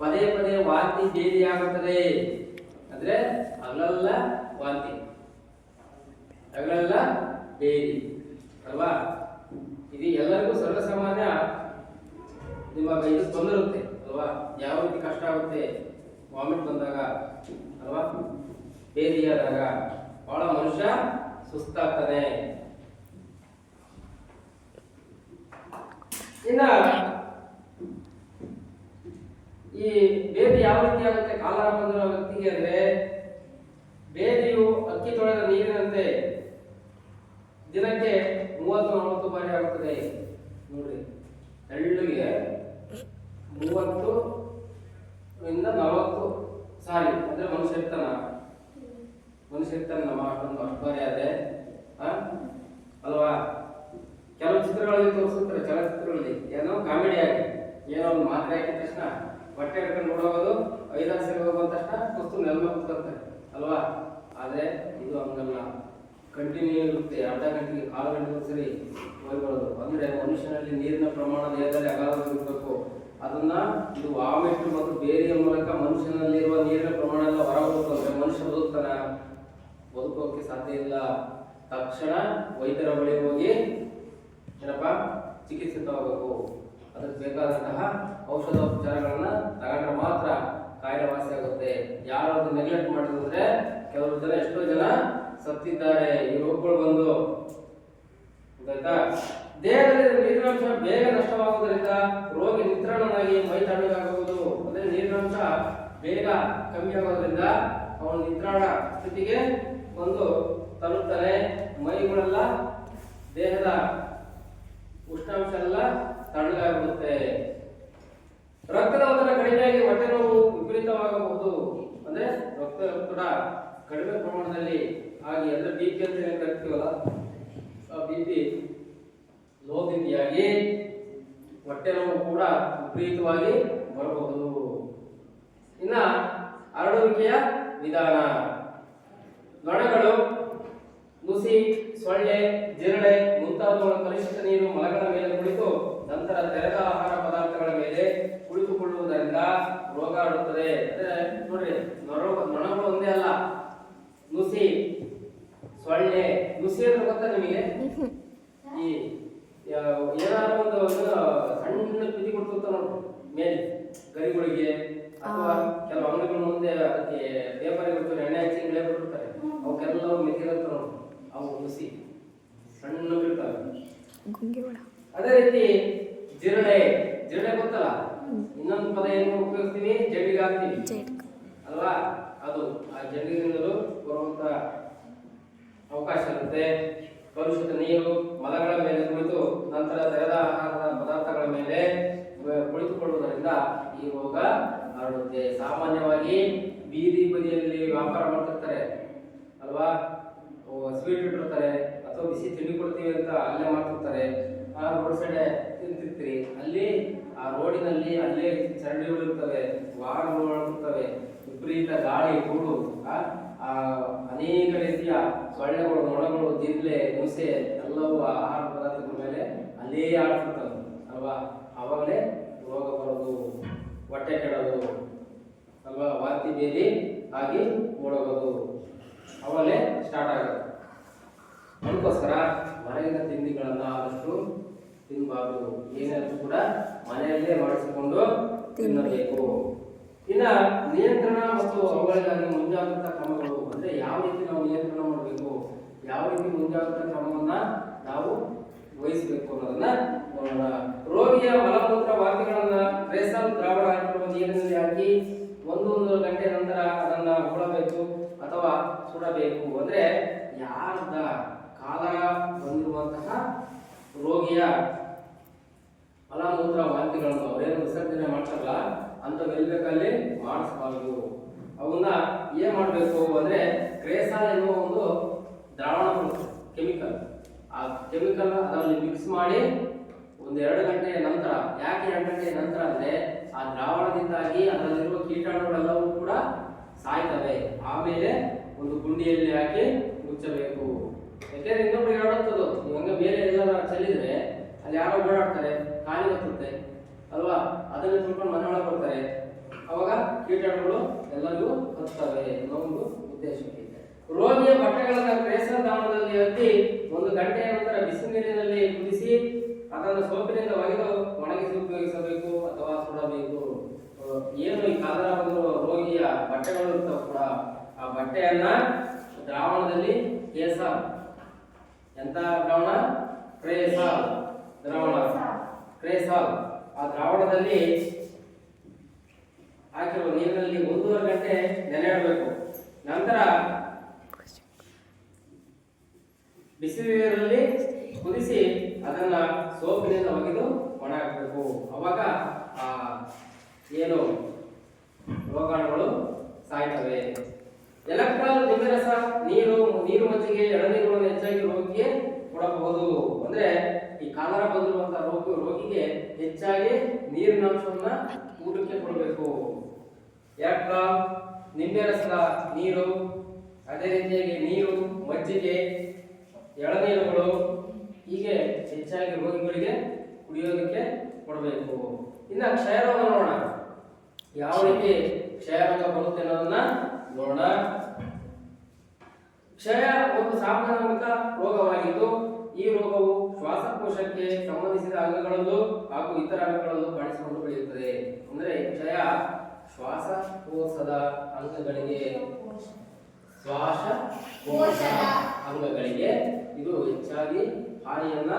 ಪದೇ ಪದೇ ವಾಂತಿ ಬೇದಿ ಆಗುತ್ತದೆ. ಅಂದ್ರೆ ಅಲ್ಲಲ್ಲ ವಾಂತಿ. ಅಲ್ಲೆಲ್ಲ ಬೇದಿ. ಅಲ್ವಾ? ಇದು ಎಲ್ಲರಿಗೂ ಸರ್ವಸಾಮಾನ್ಯ ನಿಮ್ಮ ಇದು ತೊಂದರೆ ಅಲ್ವಾ? ಯಾವ ರೀತಿ ಕಷ್ಟ ಆಗುತ್ತೆ? ವಾಮಿಟ್ ಬಂದಾಗ, ಅಲ್ವಾ? ಬೇದಿಯಾದಾಗ ಬಹಳ ಮನುಷ್ಯ ಸುಸ್ತಾಗ್ತದೆ ಇನ್ನ ಈ ಬೇದಿ ಯಾವ ರೀತಿ ಆಗುತ್ತೆ? ಕಾಲರ ಬಂದಿರೋ ವ್ಯಕ್ತಿಗೆ ಅಂದ್ರೆ ಬೇದಿಯು ಅಕ್ಕಿ ತೊಳೆದ ನೀರಿನಂತೆ ದಿನಕ್ಕೆ ಮೂವತ್ತು ನಲವತ್ತು ಬಾರಿ ಆಗುತ್ತದೆ. ನೋಡ್ರಿ ಎಳ್ಳಿಗೆ ಮೂವತ್ತು ಇಂದ ನಲವತ್ತು ಸಾರಿ. ಅಂದ್ರೆ ಮನುಷ್ಯ ಇರ್ತಾನ. ಮನುಷ್ಯ ಇರ್ತಾನೆ ನಮ್ಮ ಅಷ್ಟೊಂದು ಅಷ್ಟು ಅದೇ. ಅಲ್ವಾ? ಕೆಲವು ಚಿತ್ರಗಳಲ್ಲಿ ತೋರಿಸುತ್ತಾರೆ, ಚಲನಚಿತ್ರಗಳಲ್ಲಿ. ಏನೋ ಕಾಮಿಡಿ ಆಗಿ. ಏನೋ ಒಂದು ಮಾತ್ರೆ ಹಾಕಿದ ತಕ್ಷಣ ಹೊಟ್ಟೆ ಹಿಡ್ಕೊಂಡು ನೋಡೋದು ಐದಾರು ಸರಿ ಹೋಗುವ ತಕ್ಷಣ ಕುಸ್ತು ನೆಲ ಕೂತ್ಕೊಳ್ತಾರೆ ಅಲ್ವಾ? ಆದರೆ ಇದು ಹಂಗಲ್ಲ. ಕಂಟಿನ್ಯೂ ಇರುತ್ತೆ. ಅರ್ಧ ಗಂಟೆಗೆ ಕಾಲು ಗಂಟೆಗೆ ಸರಿ ಹೋಗ್ಬಾರ್ದು. ಅಂದ್ರೆ ಮನುಷ್ಯನಲ್ಲಿ ನೀರಿನ ಪ್ರಮಾಣ ದೇಹದಲ್ಲಿ ಅಗಾಧವಾಗಿರ್ಬೇಕು ಅದನ್ನ ಇದು ವಾಮಿಟ್ ಮತ್ತು ಬೇರೆಯ ಮೂಲಕ ಮನುಷ್ಯನಲ್ಲಿರುವ ನೀರಿನ ಪ್ರಮಾಣ ಎಲ್ಲ ಹೊರಗೋಗ್ತು ಅಂದ್ರೆ ಮನುಷ್ಯ ಬದುಕ್ತಾನ. ಬದುಕೋಕೆ ಸಾಧ್ಯ ಇಲ್ಲ. ತಕ್ಷಣ ವೈದ್ಯರ ಬಳಿ ಹೋಗಿ, ಏನಪ್ಪ ಚಿಕಿತ್ಸೆ ತಗೋಬೇಕು ಅದಕ್ಕೆ ಬೇಕಾದಂತಹ ಔಷಧೋಪಚಾರಗಳನ್ನ ತಗೊಂಡ್ರೆ ಮಾತ್ರ ಕಾಯಿಲೆ ವಾಸಿ ಆಗುತ್ತೆ. ಯಾರು ಅದು ನೆಗ್ಲೆಕ್ಟ್ ಮಾಡಿದ್ರೆ ಕೆಲವರು ಜನ, ಎಷ್ಟೋ ಜನ ಸತ್ತಿದ್ದಾರೆ. ಈ ರೋಗಗಳು ಬಂದು. ಗೊತ್ತಾಯ್ತಾ? ದೇಹದಲ್ಲಿ ನೀರಿನಾಂಶ ಬೇಗ ನಷ್ಟವಾಗುವುದರಿಂದ ರೋಗಿ ನಿತ್ರಣನಾಗಿ ಮೈ ತಣ್ಣಗಾಗಬಹುದು ಅಂದ್ರೆ ನೀರಿನಾಂಶ ಬೇಗ ಕಮ್ಮಿ ಆಗೋದ್ರಿಂದ ಅವನ ನಿತ್ರಾಣ ಸ್ಥಿತಿಗೆ ಒಂದು ತಲುಪ್ತಾನೆ ಮೈಗಳೆಲ್ಲ ದೇಹದ ಉಷ್ಣಾಂಶ ಎಲ್ಲ ತಣ್ಣಗಾಗುತ್ತೆ ರಕ್ತದ ಒತ್ತಡ ಕಡಿಮೆಯಾಗಿ ಹೊಟ್ಟೆ ನೋವು ವಿಪರೀತವಾಗಬಹುದು. ಅಂದ್ರೆ ರಕ್ತ ಒತ್ತಡ ಕಡಿಮೆ ಪ್ರಮಾಣದಲ್ಲಿ ಆಗಿ, ಅಂದ್ರೆ ಬಿ ಪಿ ಅಂತ ಕರಿತೀವಲ್ಲ? ಆ ಬಿ ಪಿ ಲೋ ಸ್ಥಿತಿಯಾಗಿ ಹೊಟ್ಟೆ ನೋವು ಕೂಡ ವಿಪರೀತವಾಗಿ ಬರಬಹುದು. ಇನ್ನ ಹರಡುವಿಕೆಯ ವಿಧಾನ. ನೊಣಗಳು ನುಸಿ ಸೊಳ್ಳೆ ಜಿರಳೆ ಮುಂತಾದವುಗಳ ಕಲುಷಿತ ನೀರು ಮಲಗಳ ಮೇಲೆ ಕುಳಿತು ನಂತರ ತೆರೆದ ಆಹಾರ ಪದಾರ್ಥಗಳ ಮೇಲೆ ಕುಳಿತುಕೊಳ್ಳುವುದರಿಂದ ರೋಗ ಆಡುತ್ತದೆ. ಅಂದ್ರೆ ನೋಡ್ರಿ ನೊಣಗಳು ಒಂದೇ ಅಲ್ಲ. ನುಸಿ ಸೊಳ್ಳೆ ನುಸಿ ಅಂದ್ರೆ ಗೊತ್ತಾ ನಿಮಗೆ? ಈ ಏನಾದ್ರು ಒಂದು ಸಣ್ಣ ಪಿದಿ ಕೊಡ್ತಿರ್ತಾವ ನೋಡ್ರಿ ಮೇಲೆ ಗರಿಗಳಿಗೆ ಅಥವಾ ಕೆಲವು ಅಂಗಡಿಗಳ ಮುಂದೆ ಅದಕ್ಕೆ ಪೇಪರ್ ಎಣ್ಣೆ ಹಚ್ಚಿ ಬಿಟ್ಟಿರ್ತಾರೆ ಅವಕ್ಕೆಲ್ಲ ಮೆತ್ತಿರುತ್ತೆ ನೋಡ್ರಿ ಅವು ಹುಸಿ ಸಣ್ಣ ಇರ್ತವೆ ಗುಂಗಿ ಅದೇ ರೀತಿ ಜಿರಳೆ ಜಿರಳೆ ಗೊತ್ತಲ್ಲ? ಇನ್ನೊಂದು ಪದ ಏನು ಉಪಯೋಗಿಸ್ತೀವಿ? ಜಡ್ಡಿಗೆ ಹಾಕ್ತೀವಿ. ಅಲ್ವಾ? ಅದು ಆ ಜಡ್ಡಿನಿಂದಲೂ ಬರುವಂತ ಅವಕಾಶ ಇರುತ್ತೆ. ಕಲುಷಿತ ನೀರು ಮಲಗಳ ಮೇಲೆ ಕುಳಿತು ನಂತರ ತೆರೆದ ಆಹಾರದ ಪದಾರ್ಥಗಳ ಮೇಲೆ ಕುಳಿತುಕೊಳ್ಳುವುದರಿಂದ ಈ ರೋಗ ಹರಡುತ್ತೆ. ಸಾಮಾನ್ಯವಾಗಿ ಬೀದಿ ಬದಿಯಲ್ಲಿ ವ್ಯಾಪಾರ ಮಾಡ್ತಿರ್ತಾರೆ ಅಲ್ವಾ ಓ, ಸ್ವೀಟ್ ಇಟ್ಟಿರ್ತಾರೆ ಅಥವಾ ಬಿಸಿ ತಿಂಡಿ ಕೊಡ್ತೀವಿ ಅಂತ ಅಲ್ಲೇ ಮಾಡ್ತಿರ್ತಾರೆ ಆ ರೋಡ್ ಸೈಡ್ ತಿಂತಿರ್ತೀರಿ. ಅಲ್ಲಿ ಆ ರೋಡಿನಲ್ಲಿ ಅಲ್ಲೇ ಚರಂಡಿಗಳು ಇರ್ತವೆ ವಾಹನಗಳು ಇರ್ತವೆ ವಿಪರೀತ ಗಾಳಿ ಆ ಅನೇಕ ರೀತಿಯ ಸೊಳ್ಳೆಗಳು ನೊಣಗಳು ಜಿರ್ಲೆ ನುಸೆ ಎಲ್ಲವೂ ಆಹಾರ ಪದಾರ್ಥಗಳ ಮೇಲೆ ಅಲ್ಲೇ ಆಡ್ತಿರ್ತವೆ ಅಲ್ವಾ? ಅವಾಗಲೇ ರೋಗ ಬರೋದು ಹೊಟ್ಟೆ ಕೆಡೋದು ಅಲ್ವಾ? ವಾಂತಿ ಬೇದಿ ಆಗಿ ಓಡೋಗೋದು. ಅವಾಗಲೇ ಸ್ಟಾರ್ಟ್ ಆಗುತ್ತೆ. ಅದಕ್ಕೋಸ್ಕರ ಹೊರಗಿನ ತಿಂಡಿಗಳನ್ನು ಆದಷ್ಟು ತಿನ್ನಬಾರ್ದು ಏನಾದರೂ ಕೂಡ ಮನೆಯಲ್ಲೇ ಮಾಡಿಸಿಕೊಂಡು ತಿನ್ನಬೇಕು. ಇನ್ನ ನಿಯಂತ್ರಣ ಮತ್ತು ಅವುಗಳಿಗಾಗಿ ಮುಂಜಾಗ್ರತಾ ಕ್ರಮಗಳು ಅಂದ್ರೆ ಯಾವ ರೀತಿ ನಾವು ನಿಯಂತ್ರಣ ಮಾಡಬೇಕು, ಯಾವ ರೀತಿ ಮುಂಜಾಗ್ರತಾ ಕ್ರಮವನ್ನು ನಾವು ವಹಿಸಬೇಕು ಅನ್ನೋದನ್ನ ನೋಡೋಣ. ರೋಗಿಯ ಮಲಮೂತ್ರ ವಾರ್ತೆಗಳನ್ನು ದ್ರಾವಣ ಹಾಕಿರುವ ನೀರಿನಲ್ಲಿ ಹಾಕಿ ಒಂದು ಒಂದು ಗಂಟೆ ನಂತರ ಅದನ್ನ ಉಳಬೇಕು ಅಥವಾ ಸುಡಬೇಕು ಅಂದ್ರೆ ಯಾರ್ದ ಕಾಲರ ಬಂದಿರುವಂತಹ ರೋಗಿಯ ಮಲಮೂತ್ರ ವಾಂತಿಗಳನ್ನು ಅವರೇನು ವಿಸರ್ಜನೆ ಮಾಡ್ತಾರಲ್ಲ ಅಂತ ಬೇಕಾದಲ್ಲಿ ಮಾಡಿಸಬಾರದು. ಅವನ್ನ ಏನು ಮಾಡಬೇಕು ಅಂದ್ರೆ ಕ್ರೇಸಾಲ್ ಎನ್ನುವ ಒಂದು ದ್ರಾವಣ ಕೆಮಿಕಲ್. ಆ ಕೆಮಿಕಲ್ ಅದರಲ್ಲಿ ಮಿಕ್ಸ್ ಮಾಡಿ ಒಂದು ಎರಡು ಗಂಟೆ ನಂತರ, ಯಾಕೆ ಎರಡು ಗಂಟೆ ನಂತರ ಅಂದ್ರೆ ಆ ದ್ರಾವಣದಿಂದಾಗಿ ಅದರಲ್ಲಿರುವ ಕೀಟಾಣುಗಳೆಲ್ಲವೂ ಕೂಡ ಸಾಯ್ತವೆ. ಆಮೇಲೆ ಒಂದು ಗುಂಡಿಯಲ್ಲಿ ಹಾಕಿ ಮುಚ್ಚಬೇಕು. ಯಾಕೆಂದ್ರೆ ಇನ್ನೊಬ್ರಿಗೆ ಹರಡುತ್ತದು ಹಂಗ ಮೇಲೆ ಎಲ್ಲರ ಚೆಲ್ಲಿದ್ರೆ ಅಲ್ಲಿ ಯಾರೋ ಓಡಾಡ್ತಾರೆ ಕಾಲಿ ಬರ್ತದೆ ಅಲ್ವಾ? ಅದನ್ನು ತಿಳ್ಕೊಂಡು ಮನೆ ಒಳಗೆ ಬರ್ತಾರೆ. ಅವಾಗ ಕೀಟಾಣುಗಳು ಎಲ್ಲರಿಗೂ ಹತ್ತವೆ ಅನ್ನೋ ಒಂದು ಉದ್ದೇಶಕ್ಕೆ ರೋಗಿಯ ಬಟ್ಟೆಗಳನ್ನು ಕ್ರೇಸರ್ ಧಾಮದಲ್ಲಿ ಅದ್ದಿ ಒಂದು ಗಂಟೆಯ ನಂತರ ಬಿಸಿ ನೀರಿನಲ್ಲಿ ಕುದಿಸಿ ಅದನ್ನು ಸೋಪಿನಿಂದ ಒಗೆದು ಒಣಗಿಸಿ ಉಪಯೋಗಿಸಬೇಕು ಅಥವಾ ಸುಡಬೇಕು. ಏನು ಈ ಕಾಲರ ಬಂದಿರೋ ರೋಗಿಯ ಬಟ್ಟೆಗಳು ಇರ್ತಾವ ಕೂಡ. ಆ ಬಟ್ಟೆಯನ್ನ ದ್ರಾವಣದಲ್ಲಿ ಕೇಸ. ಎಂತ ದ್ರಾವಣ? ಕ್ರೇಸಾಲ್ ದ್ರಾವಣ. ಕ್ರೇಸಾಲ್ ಆ ದ್ರಾವಣದಲ್ಲಿ ಹಾಕಿರುವ ನೀರಿನಲ್ಲಿ ಒಂದೂವರೆ ಗಂಟೆ ನೆನೆ ಇಡಬೇಕು. ನಂತರ ಬಿಸಿ ಕುದಿಸಿ ಅದನ್ನ ಸೋಪಿನಿಂದ ಒಗೆದು ಒಣ ಹಾಕಬೇಕು. ಅವಾಗ ಆ ಏನು ರೋಗಾಣುಗಳು ನಿಂಬೆರಸ ನೀರು ನೀರು ಮಜ್ಜಿಗೆ ಎಳನೀರುಗಳನ್ನು ಹೆಚ್ಚಾಗಿ ರೋಗಿಗೆ ಕೊಡಬಹುದು. ಅಂದ್ರೆ ಈ ಕಾಲರ ಬಂದಿರುವಂತಹ ರೋಗ, ರೋಗಿಗೆ ಹೆಚ್ಚಾಗಿ ನೀರಿನ ಅಂಶವನ್ನ ಊಟಕ್ಕೆ ಕೊಡಬೇಕು. ನಿಂಬೆ ರಸ ನೀರು, ಅದೇ ರೀತಿಯಾಗಿ ನೀರು, ಮಜ್ಜಿಗೆ, ಎಳನೀರುಗಳು ಹೀಗೆ ಹೆಚ್ಚಾಗಿ ರೋಗಿಗಳಿಗೆ ಕುಡಿಯೋದಕ್ಕೆ ಕೊಡಬೇಕು. ಇನ್ನ ಕ್ಷಯರೋಗ ನೋಡೋಣ. ಯಾವ ರೀತಿ ಕ್ಷಯರೋಗ ಬರುತ್ತೆ ಅನ್ನೋದನ್ನ ನೋಡೋಣ. ಕ್ಷಯ ಒಂದು ಸಾಂಕ್ರಾಮಿಕ ರೋಗವಾಗಿದ್ದು ಈ ರೋಗವು ಶ್ವಾಸಕೋಶಕ್ಕೆ ಸಂಬಂಧಿಸಿದ ಅಂಗಗಳಲ್ಲೂ ಹಾಗೂ ಇತರ ಅಂಗಗಳಲ್ಲೂ ಕಾಣಿಸಿಕೊಂಡು ಬೆಳೆಯುತ್ತದೆ. ಅಂದ್ರೆ ಕ್ಷಯ ಶ್ವಾಸಕೋಶದ ಅಂಗಗಳಿಗೆ ಶ್ವಾಸಕೋಶ ಅಂಗಗಳಿಗೆ ಇದು ಹೆಚ್ಚಾಗಿ ಹಾನಿಯನ್ನ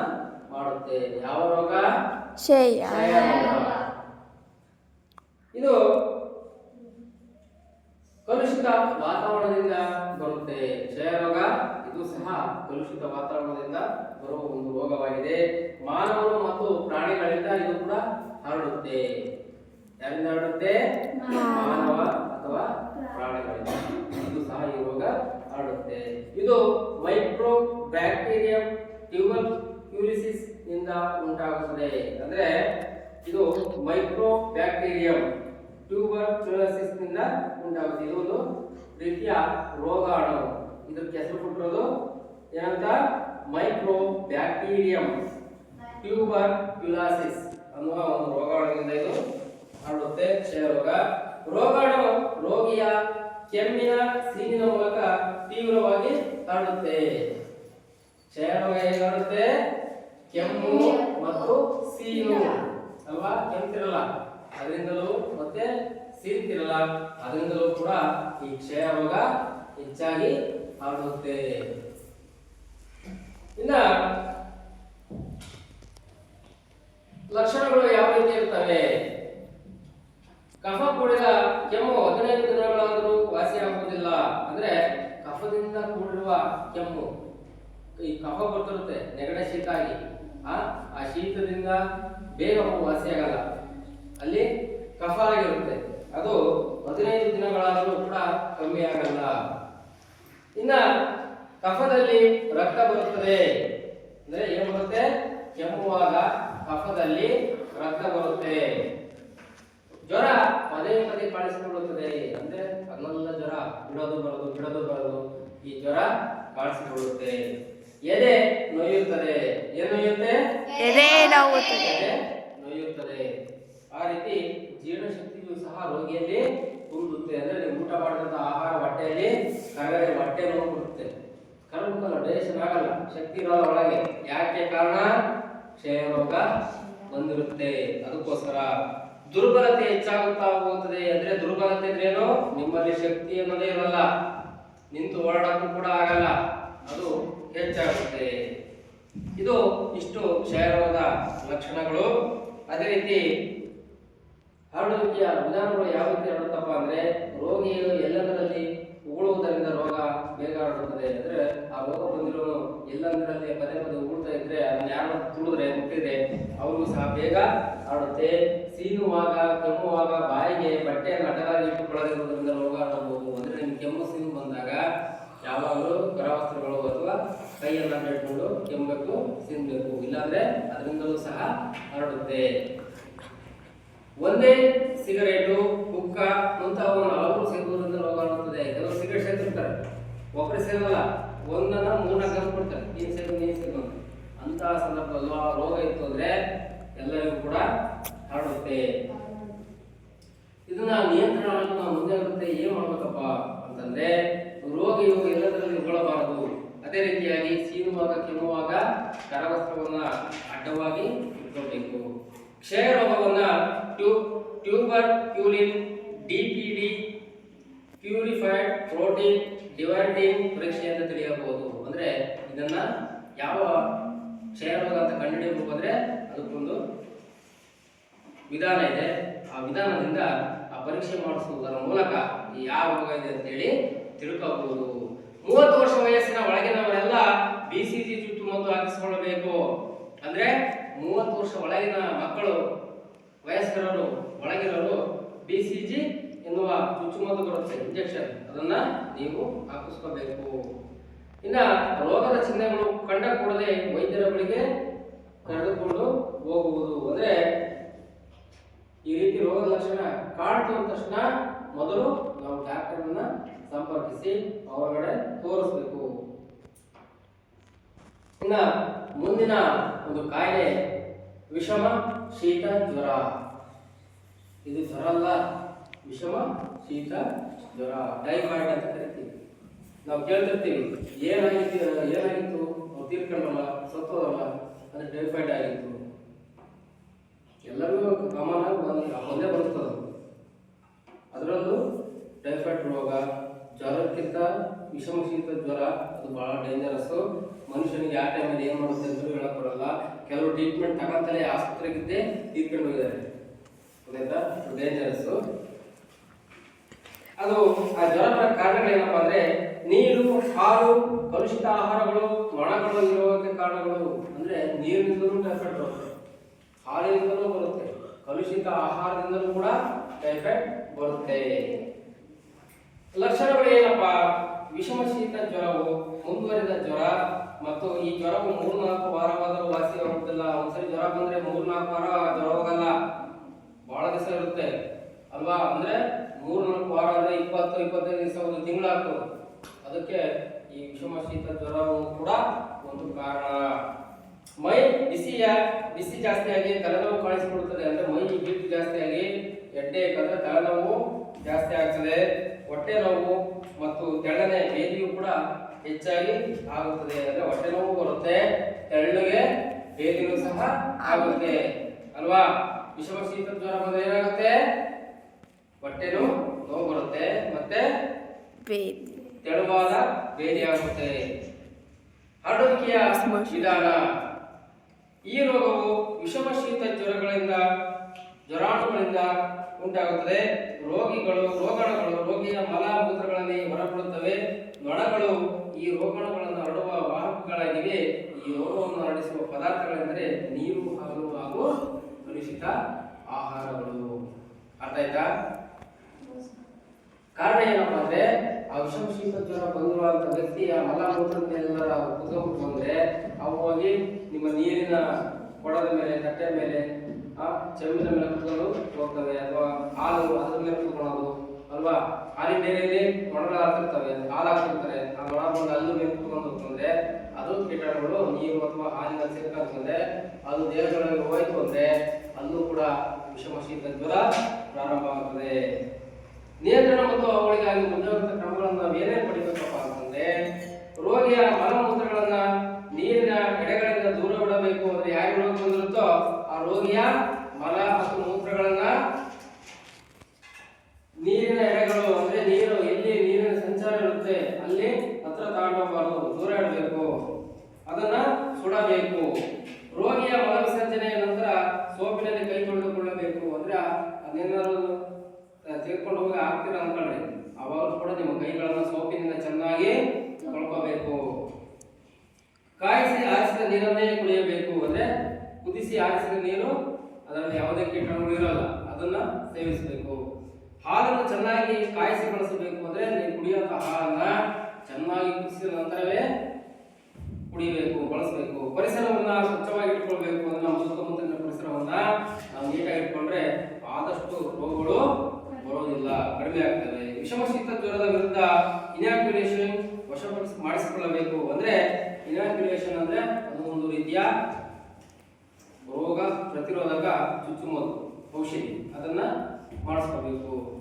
ಮಾಡುತ್ತೆ. ಯಾವ ರೋಗ? ಕ್ಷಯ. ಇದು ಕಲುಷಿತ ವಾತಾವರಣದಿಂದ ಬರುತ್ತೆ. ಕ್ಷಯ ರೋಗ ಇದು ಸಹ ಕಲುಷಿತ ವಾತಾವರಣದಿಂದ ಬರುವ ಒಂದು ರೋಗವಾಗಿದೆ. ಮಾನವರು ಮತ್ತು ಪ್ರಾಣಿಗಳಿಂದ ಇದು ಕೂಡ ಹರಡುತ್ತೆ. ಯಾರಿಂದ ಹರಡುತ್ತೆ ಮಾನವ ಅಥವಾ ಪ್ರಾಣಿಗಳಿಂದ ಇದು ಸಹ ಈ ರೋಗ ಹರಡುತ್ತೆ. ಇದು ಮೈಕ್ರೋ ಬ್ಯಾಕ್ಟೀರಿಯಂ ಟ್ಯೂಬಲ್ ಕ್ಯೂಲಿಸಿಸ್ ಇಂದ ಉಂಟಾಗುತ್ತದೆ. ಅಂದ್ರೆ ಇದು ಮೈಕ್ರೋ ಬ್ಯಾಕ್ಟೀರಿಯಂ ಟ್ಯೂಬರ್ ಕ್ಯೂಲಿಸಿಸ್ನಿಂದ ಉಂಟಾಗುತ್ತೆ. ಇದು ಒಂದು ರೀತಿಯ ರೋಗಾಣು ಇದಕ್ಕೆ ಹೆಸರು ಕೊಟ್ಟಿರೋದು ಏನಂತ? ಮೈಕ್ರೋ ಬ್ಯಾಕ್ಟೀರಿಯಂ ಟ್ಯೂಬರ್ ಕ್ಯುಲಾಸಿಸ್ ಅನ್ನುವ ಒಂದು ರೋಗಾಣುವಿನಿಂದ ಇದು ಹರಡುತ್ತೆ ಕ್ಷಯ ರೋಗ ರೋಗಾಣು ರೋಗಿಯ ಕೆಮ್ಮಿನ ಸೀನಿನ ಮೂಲಕ ತೀವ್ರವಾಗಿ ಹರಡುತ್ತೆ ಕ್ಷಯ ರೋಗ ಹೇಗೆ ಹರಡುತ್ತೆ ಕೆಮ್ಮು ಮತ್ತು ಸೀನು. ಅಲ್ವಾ? ಕೆಮ್ತಿರಲ್ಲ ಅದರಿಂದಲೂ ಮತ್ತೆ ಸೀರ್ತಿರಲ್ಲ, ಅದರಿಂದಲೂ ಕೂಡ ಈ ಕ್ಷಯ ರೋಗ ಹೆಚ್ಚಾಗಿ ಹರಡುತ್ತೆ. ಇನ್ನ ಲಕ್ಷಣಗಳು ಯಾವ ರೀತಿ ಇರ್ತವೆ? ಕಫ ಕೂಡಿದ ಕೆಮ್ಮು ಹದಿನೈದು ದಿನಗಳಾದರೂ ವಾಸಿಯಾಗುವುದಿಲ್ಲ ಅಂದ್ರೆ ಕಫದಿಂದ ಕೂಡಿರುವ ಕೆಮ್ಮು, ಈ ಕಫ ಬರ್ತಿರುತ್ತೆ ನೆಗಡೆ ಶೀತ ಆಗಿ. ಆ ಆ ಶೀತದಿಂದ ಬೇಗ ವಾಸಿಯಾಗಲ್ಲ. ಅಲ್ಲಿ ಕಫ ಆಗಿರುತ್ತೆ ಅದು ಹದಿನೈದು ದಿನಗಳಾದರೂ ಕೂಡ ಕಮ್ಮಿ ಆಗಲ್ಲ. ಇನ್ನ ಕಫದಲ್ಲಿ ರಕ್ತ ಬರುತ್ತದೆ. ಅಂದ್ರೆ ಏನು ಬರುತ್ತೆ? ಕೆಮ್ಮುವಾಗ ಕಫದಲ್ಲಿ ರಕ್ತ ಬರುತ್ತೆ. ಜ್ವರ ಪದೇ ಪದೇ ಕಾಣಿಸಿಕೊಳ್ಳುತ್ತದೆ. ಅಂದ್ರೆ ಹಗಲೆಲ್ಲ ಜ್ವರ ಬಿಡೋದು ಬರೋದು ಬಿಡೋದು ಬರೋದು ಈ ಜ್ವರ ಕಾಣಿಸಿಕೊಳ್ಳುತ್ತೆ. ಎದೆ ನೋಯುತ್ತದೆ. ಏನು ನೋಯುತ್ತೆ? ಎದೆ ನೋವುತ್ತದೆ. ಆ ರೀತಿ ಜೀರ್ಣಶಕ್ತಿಯು ಸಹ ರೋಗಿಯಲ್ಲಿ ಕುಂದುತ್ತೆ ಅಂದ್ರೆ ಊಟ ಮಾಡಿದಂಥ ಆಹಾರ ಹೊಟ್ಟೆಯಲ್ಲಿ ಕರಗದೆ ಹೊಟ್ಟೆ ನೋವು ಕೊಡುತ್ತೆ. ಕರಗಲ್ಲ ಡೈಜೆಷನ್ ಆಗಲ್ಲ. ಶಕ್ತಿ ಇರೋಲ್ಲ ಒಳಗೆ. ಯಾಕೆ ಕಾರಣ? ಕ್ಷಯ ರೋಗ ಬಂದಿರುತ್ತೆ. ಅದಕ್ಕೋಸ್ಕರ ದುರ್ಬಲತೆ ಹೆಚ್ಚಾಗುತ್ತಾ ಹೋಗುತ್ತದೆ ಅಂದ್ರೆ ದುರ್ಬಲತೆ ಏನು? ನಿಮ್ಮಲ್ಲಿ ಶಕ್ತಿ ಅನ್ನೋದೇ ಇರಲ್ಲ. ನಿಂತು ಓಡಾಡಕ್ಕೂ ಕೂಡ ಆಗಲ್ಲ. ಅದು ಹೆಚ್ಚಾಗುತ್ತೆ. ಇದು ಇಷ್ಟು ಕ್ಷಯರೋಗದ ಲಕ್ಷಣಗಳು. ಅದೇ ರೀತಿ ಹರಡುವಿಕೆಯ ವಿಧಾನಗಳು ಯಾವ ರೀತಿ ಹರಡುತ್ತಪ್ಪ ಅಂದ್ರೆ ರೋಗಿಯು ಎಲ್ಲದರಲ್ಲಿ ಉಗುಳುವುದರಿಂದ ರೋಗ ಬೇಗ ಹರಡುತ್ತದೆ ಅಂದ್ರೆ ಆ ರೋಗ ಬಂದಿರೋ ಎಲ್ಲಂದರಲ್ಲಿ ಪದೇ ಪದೇ ಉಗುಳ್ತಾ ಇದ್ರೆ ಅದನ್ನ ಯಾರು ತುಳಿದ್ರೆ ಮುಟ್ಟಿದ್ರೆ ಅವ್ರಿಗೂ ಸಹ ಬೇಗ ಹರಡುತ್ತೆ ಸೀನುವಾಗ, ಕೆಮ್ಮುವಾಗ ಬಾಯಿಗೆ ಬಟ್ಟೆಯನ್ನು ಅಡ್ಡಲಾಗಿ ಇಟ್ಟುಕೊಳ್ಳದಿರುವುದರಿಂದ ರೋಗ ಹರಡಬಹುದು ಅಂದ್ರೆ ನಿಮ್ಗೆ ಕೆಮ್ಮು ಸೀನು ಬಂದಾಗ ಯಾವಾಗಲೂ ಕರವಸ್ತ್ರಗಳು ಅಥವಾ ಕೈಯನ್ನ ಹಿಡ್ಕೊಂಡು ಕೆಮ್ಮಬೇಕು ಸೀನ್ಬೇಕು ಇಲ್ಲಾಂದ್ರೆ ಅದರಿಂದಲೂ ಸಹ ಹರಡುತ್ತೆ. ಒಂದೇ ಸಿಗರೇಟು ಹುಕ್ಕ ಮುಂತಾದವನ್ನು ಹಲವರು ಸೇದುವುದರಿಂದ ರೋಗ ಆಗುತ್ತದೆ ಕೆಲವರು ಸಿಗರೇಟ್ ಸೇರ್ತಿರ್ತಾರೆ. ಒಬ್ಬರು ಸೇರಲ್ಲ, ಒಂದನ್ನ ಮೂರನ್ನ ಜನ ಕೊಡ್ತಾರೆ. ನೀನ್ ಸೇರು ನೀನ್ ಸೇರು ಅಂತ. ಅಂತಹ ಸಂದರ್ಭದಲ್ಲೂ ಆ ರೋಗ ಇತ್ತು ಅಂದ್ರೆ ಎಲ್ಲರಿಗೂ ಕೂಡ ಹರಡುತ್ತೆ. ಇದನ್ನ ನಿಯಂತ್ರಣ ನಾವು ಮುಂದೆ ಬರುತ್ತೆ. ಏನ್ ಮಾಡ್ಬೇಕಪ್ಪ ಅಂತಂದ್ರೆ ರೋಗಿಯು ಎಲ್ಲದರಲ್ಲಿ ಉಗಳಬಾರದು ಅದೇ ರೀತಿಯಾಗಿ ಸೀನುವಾಗ, ಕೆಮ್ಮುವಾಗ, ಕರವಸ್ತ್ರವನ್ನ ಅಡ್ಡವಾಗಿ ಇಟ್ಕೊಳ್ಬೇಕು ಕ್ಷಯ ರೋಗವನ್ನು tube tuberculin D purified protein dividing ಪರೀಕ್ಷೆಯಿಂದ ತಿಳಿಯಬಹುದು. ಅಂದರೆ ಇದನ್ನು ಯಾವ ಕ್ಷಯ ರೋಗ ಅಂತ ಕಂಡುಹಿಡಿಯಬೇಕು ಅಂದರೆ ಅದಕ್ಕೊಂದು ವಿಧಾನ ಇದೆ. ಆ ವಿಧಾನದಿಂದ ಆ ಪರೀಕ್ಷೆ ಮಾಡಿಸುವುದರ ಮೂಲಕ ಯಾವ ರೋಗ ಇದೆ ಅಂತೇಳಿ ತಿಳ್ಕೋಬಹುದು ಮೂವತ್ತು ವರ್ಷ ವಯಸ್ಸಿನ ಒಳಗಿನವರೆಲ್ಲ ಬಿ ಸಿ ಜಿ ಚುಚ್ಚುಮದ್ದು ಹಾಕಿಸಿಕೊಳ್ಳಬೇಕು. ಅಂದ್ರೆ ಮೂವತ್ತು ವರ್ಷ ಒಳಗಿನ ಮಕ್ಕಳು, ವಯಸ್ಕರರು, ಒಳಗಿರೋರು ಬಿ ಸಿ ಜಿ ಎನ್ನುವ ಚುಚ್ಚುಮದ್ದು ಬರುತ್ತೆ ಇಂಜೆಕ್ಷನ್ ಅದನ್ನ ನೀವು ಹಾಕಿಸ್ಕೋಬೇಕು. ಇನ್ನ ರೋಗದ ಚಿಹ್ನೆಗಳು ಕಂಡ ಕೂಡಲೇ ವೈದ್ಯರ ಬಳಿಗೆ ಕರೆದುಕೊಂಡು ಹೋಗುವುದು. ಅಂದ್ರೆ ಈ ರೀತಿ ರೋಗದ ಲಕ್ಷಣ ಅಂದ ತಕ್ಷಣ ಮೊದಲು ನಾವು ಡಾಕ್ಟರ್ನ ಸಂಪರ್ಕಿಸಿ ಅವರಗಡೆ ತೋರಿಸ್ಬೇಕು. ಇನ್ನ ಮುಂದಿನ ಒಂದು ಕಾಯಿಲೆ ವಿಷಮ ಶೀತ ಜ್ವರ. ಇದು ಜ್ವರ ಅಲ್ಲ, ವಿಷಮ ಶೀತ ಜ್ವರ. ಟೈಫಾಯ್ಡ್ ಅಂತ ಕರಿತೀವಿ. ನಾವು ಕೇಳ್ತಿರ್ತೀವಿ, ಏನಾಗಿತ್ತು ಏನಾಗಿತ್ತು? ಅವ್ರು ತೀರ್ಕೊಂಡಲ್ಲ, ಸತ್ತೋದಲ್ಲ ಅದು ಟೈಫಾಯ್ಡ್ ಆಗಿತ್ತು. ಎಲ್ಲರಿಗೂ ಕಾಮನ್ ಆಗಿ ಒಂದೇ ಬರ್ತದೆ ಅದು. ಅದರಲ್ಲೂ ಟೈಫಾಯ್ಡ್ ರೋಗ, ಜ್ವರಕ್ಕಿಂತ ವಿಷಮ ಶೀತ ಜ್ವರ, ಅದು ಬಹಳ ಡೇಂಜರಸ್ ಮನುಷ್ಯನಿಗೆ ಯಾವ ಟೈಮಲ್ಲಿ ಏನು ಮಾಡುತ್ತೆ ಅಂತ ಹೇಳಕ್ ಬರಲ್ಲ ಕೆಲವು ಟ್ರೀಟ್ಮೆಂಟ್ ತಗೊಂತಲೇ ಆಸ್ಪತ್ರೆಗಿದ್ದೇ ತೀರ್ಕೊಂಡು ಹೋಗಿದ್ದಾರೆ. ಗೊತ್ತಾಯ್ತಾ? ಡೇಂಜರಸ್ ಅದು, ಆ ಜ್ವರದ ಕಾರಣಗಳೇನಪ್ಪ ಅಂದ್ರೆ, ನೀರು, ಹಾಲು, ಕಲುಷಿತ ಆಹಾರಗಳು ಒಣಗಳು ಇರೋದಕ್ಕೆ ಕಾರಣಗಳು. ಅಂದ್ರೆ ನೀರಿನಿಂದಲೂ ಟೈಫಾಯ್ಡ್ ಬರುತ್ತೆ. ಹಾಲಿನಿಂದಲೂ ಬರುತ್ತೆ. ಕಲುಷಿತ ಆಹಾರದಿಂದಲೂ ಕೂಡ ಟೈಫಾಯ್ಡ್ ಬರುತ್ತೆ. ಲಕ್ಷಣಗಳು ಏನಪ್ಪ? ವಿಷಮ ಶೀತ ಜ್ವರವು ಮುಂದುವರಿದ ಜ್ವರ ಮತ್ತು ಈ ಜ್ವರವು ಮೂರು ನಾಲ್ಕು ವಾರವಾದರೂ ವಾಸಿಯಾಗುತ್ತಿಲ್ಲ ಒಂದ್ಸರಿ ಜ್ವರ ಬಂದ್ರೆ ಮೂರ್ನಾಲ್ಕು ವಾರ ಜ್ವರ ಹೋಗಲ್ಲ. ಬಹಳ ದಿವಸ ಇರುತ್ತೆ. ಅಲ್ವಾ? ಅಂದ್ರೆ ಮೂರ್ನಾಲ್ಕು ವಾರ ಅಂದ್ರೆ ಇಪ್ಪತ್ತು, ಇಪ್ಪತ್ತೈದು ದಿವಸ ಒಂದು ತಿಂಗಳಾಗ್ತದೆ. ಅದಕ್ಕೆ ಈ ವಿಷಮ ಶೀತ ಜ್ವರವು ಕೂಡ ಒಂದು ಕಾರಣ. ಮೈ ಬಿಸಿಯ ಬಿಸಿ ಜಾಸ್ತಿಯಾಗಿ ತಲೆನೋವು ಕಾಣಿಸಿಕೊಳ್ಳುತ್ತದೆ ಅಂದ್ರೆ ಮೈ ಬಿಟ್ಟು ಜಾಸ್ತಿಯಾಗಿ ಎಡ್ಡೆ, ಕಂದ್ರೆ ತಲೆನೋವು ಜಾಸ್ತಿ ಆಗ್ತದೆ. ಹೊಟ್ಟೆ ನೋವು ಮತ್ತು ತೆಳ್ಳನೆ ಬೇದಿಯು ಕೂಡ ಹೆಚ್ಚಾಗಿ ಆಗುತ್ತದೆ. ಅಂದ್ರೆ ಹೊಟ್ಟೆ ನೋವು ಬರುತ್ತೆ ತೆಳ್ಳಗೆ ಬೇದಿನೂ ಸಹ ಆಗುತ್ತೆ. ಅಲ್ವಾ? ವಿಷಮ ಶೀತ ಜ್ವರ ಬಂದ್ರೆ ಏನಾಗುತ್ತೆ? ಹೊಟ್ಟೆ ನೋವು ಬರುತ್ತೆ ಮತ್ತೆ ತೆಳುವಾದ ಬೇದಿ ಆಗುತ್ತೆ. ಹರಡುವಿಕೆಯ ವಿಧಾನ. ಈ ರೋಗವು ವಿಷಮ ಶೀತ ಜ್ವರಗಳಿಂದ ಜ್ವರಾಣುಗಳಿಂದ ಉಂಟಾಗುತ್ತದೆ. ರೋಗಿಗಳು, ರೋಗಣಗಳು, ರೋಗಿಯ ಮಲ ಮೂತ್ರಗಳಲ್ಲಿ ಹೊರಬಿಡುತ್ತವೆ. ನೊಣಗಳು ಈ ರೋಗಣಗಳನ್ನು ಹರಡುವ ವಾಹಕಗಳಾಗಿವೆ. ಈ ರೋಗವನ್ನು ಹರಡಿಸುವ ಪದಾರ್ಥಗಳೆಂದರೆ ನೀರು ಹಾಲು ಹಾಗೂ ಕಲುಷಿತ ಆಹಾರಗಳು. ಅರ್ಥ ಆಯ್ತಾ? ಕಾರಣ ಏನಪ್ಪಾ ಅಂದ್ರೆ ಆ ಆ ವಿಷಮ ಜ್ವರ ಬಂದಿರುವಂತ ವ್ಯಕ್ತಿಯ ಮಲಮೂತ್ರನೆಲ್ಲರ ಕುಗ್ಗಬಿಟ್ಟು ಬಂದ್ರೆ ಅವು ಹೋಗಿ ನಿಮ್ಮ ನೀರಿನ ಕೊಡದ ಮೇಲೆ ತಟ್ಟೆ ಮೇಲೆ ಚೆಮ್ಮಿನ ಮೇಲೆ ಕುತ್ಕೊಂಡು ಹೋಗ್ತವೆ ಅಥವಾ ಹಾಲು ಅದ್ರ ಮೇಲೆ ಕುತ್ಕೊಳ್ಳೋದು ಅಲ್ವಾ? ಹಾಲಿನ ಡೈರಿಯಲ್ಲಿ ಒಣಗಳು ಹಾಕ್ತಿರ್ತವೆ ಹಾಲು ಹಾಕ್ತಿರ್ತಾರೆ ಆ ಮೊಣ ಬಂದು ಅಲ್ಲೂ ಮೇಲೆ ಕುತ್ಕೊಂಡು ಹೋಗ್ತಂದ್ರೆ ಅದು ಕೀಟಾಣುಗಳು ನೀರು ಅಥವಾ ಹಾಲಿನ ಸೇರ್ಕೊಂತಂದ್ರೆ ಅದು ದೇಹದೊಳಗೆ ಹೋಯ್ತು ಅಂದ್ರೆ ಅಲ್ಲೂ ಕೂಡ ವಿಷಮ ಶೀತ ಜ್ವರ ಪ್ರಾರಂಭ ಆಗ್ತದೆ ನಿಯಂತ್ರಣ ಮತ್ತು ಅವುಗಳಿಗಾಗಿ ಮುಂಜಾಗ್ರತಾ ಕ್ರಮಗಳನ್ನು ನಾವು ಏನೇ ಪಡಿಬೇಕಪ್ಪ ಅಂತಂದ್ರೆ, ರೋಗಿಯ ಮಲಮೂತ್ರಗಳನ್ನ ನೀರಿನ ಎಡೆಗಳಿಂದ ದೂರವಿಡಬೇಕು ಅಂದ್ರೆ ಯಾರು ಬಂದಿರುತ್ತೋ ಆ ರೋಗಿಯ ಮತ್ತು ಮೂತ್ರಗಳನ್ನ ನೀರಿನ ಎಡೆಗಳು ಅಂದ್ರೆ ನೀರು, ಎಲ್ಲಿ ನೀರಿನ ಸಂಚಾರ ಇರುತ್ತೆ ಅಲ್ಲಿ ಹತ್ರ ತಗೊಂಡೋಗ್ಬಾರ್ದು ದೂರ ಇಡಬೇಕು ಅದನ್ನ ಸುಡಬೇಕು ರೋಗಿಯ ಮಲ ವಿಸರ್ಜನೆಯ ನಂತರ ಸೋಪಿನಲ್ಲಿ ಕೈ ತೊಳೆದುಕೊಳ್ಳಬೇಕು ಅಂದ್ರೆ ಅದೇನಾದ್ರು ತೆಗೆದುಕೊಂಡು ಹೋಗಿ ಹಾಕ್ತೀರ ಅನ್ಕೊಳ್ರಿ ಅವಾಗ ಕೂಡ ನಿಮ್ಮ ಕೈಗಳನ್ನ ಸೋಪಿನಿಂದ ಚೆನ್ನಾಗಿ ತೊಳ್ಕೋಬೇಕು ಕಾಯಿಸಿ ಆರಿಸಿದ ನೀರನ್ನೇ ಕುಡಿಯಬೇಕು ಅಂದ್ರೆ ಕುದಿಸಿ ಆರಿಸಿದ ನೀರು ಅದರಲ್ಲಿ ಯಾವುದೇ ಕೀಟಾಣುಗಳು ಇರಲ್ಲ ಅದನ್ನ ಸೇವಿಸಬೇಕು ಹಾಲನ್ನು ಚೆನ್ನಾಗಿ ಕಾಯಿಸಿ ಬಳಸಬೇಕು ಅಂದ್ರೆ ನೀವು ಕುಡಿಯುವಂತ ಹಾಲನ್ನ ಚೆನ್ನಾಗಿ ಕುದಿಸಿದ ನಂತರವೇ ಕುಡಿಬೇಕು ಬಳಸಬೇಕು ಪರಿಸರವನ್ನ ಸ್ವಚ್ಛವಾಗಿ ಇಟ್ಕೊಳ್ಬೇಕು ಅಂದ್ರೆ ನಮ್ಮ ಸುತ್ತಮುತ್ತಲಿನ ಪರಿಸರವನ್ನ ನಾವು ನೀಟಾಗಿ ಇಟ್ಕೊಂಡ್ರೆ ಆದಷ್ಟು ರೋಗಗಳು ಬರೋದಿಲ್ಲ ಕಡಿಮೆ ಆಗ್ತವೆ ವಿಷಮ ಶೀತ ಜ್ವರದ ವಿರುದ್ಧ ಇನಾಕ್ಯುಲೇಷನ್ ವಶಪಡಿಸಿ ಮಾಡಿಸಿಕೊಳ್ಳಬೇಕು ಅಂದ್ರೆ ಇನಾಕ್ಯುಲೇಷನ್ ಅಂದ್ರೆ ಅದು ಒಂದು ರೀತಿಯ ರೋಗ ಪ್ರತಿರೋಧಕ ಚುಚ್ಚುಮದ್ದು ಔಷಧಿ. ಅದನ್ನ ಮಾಡಿಸ್ಕೋಬೇಕು.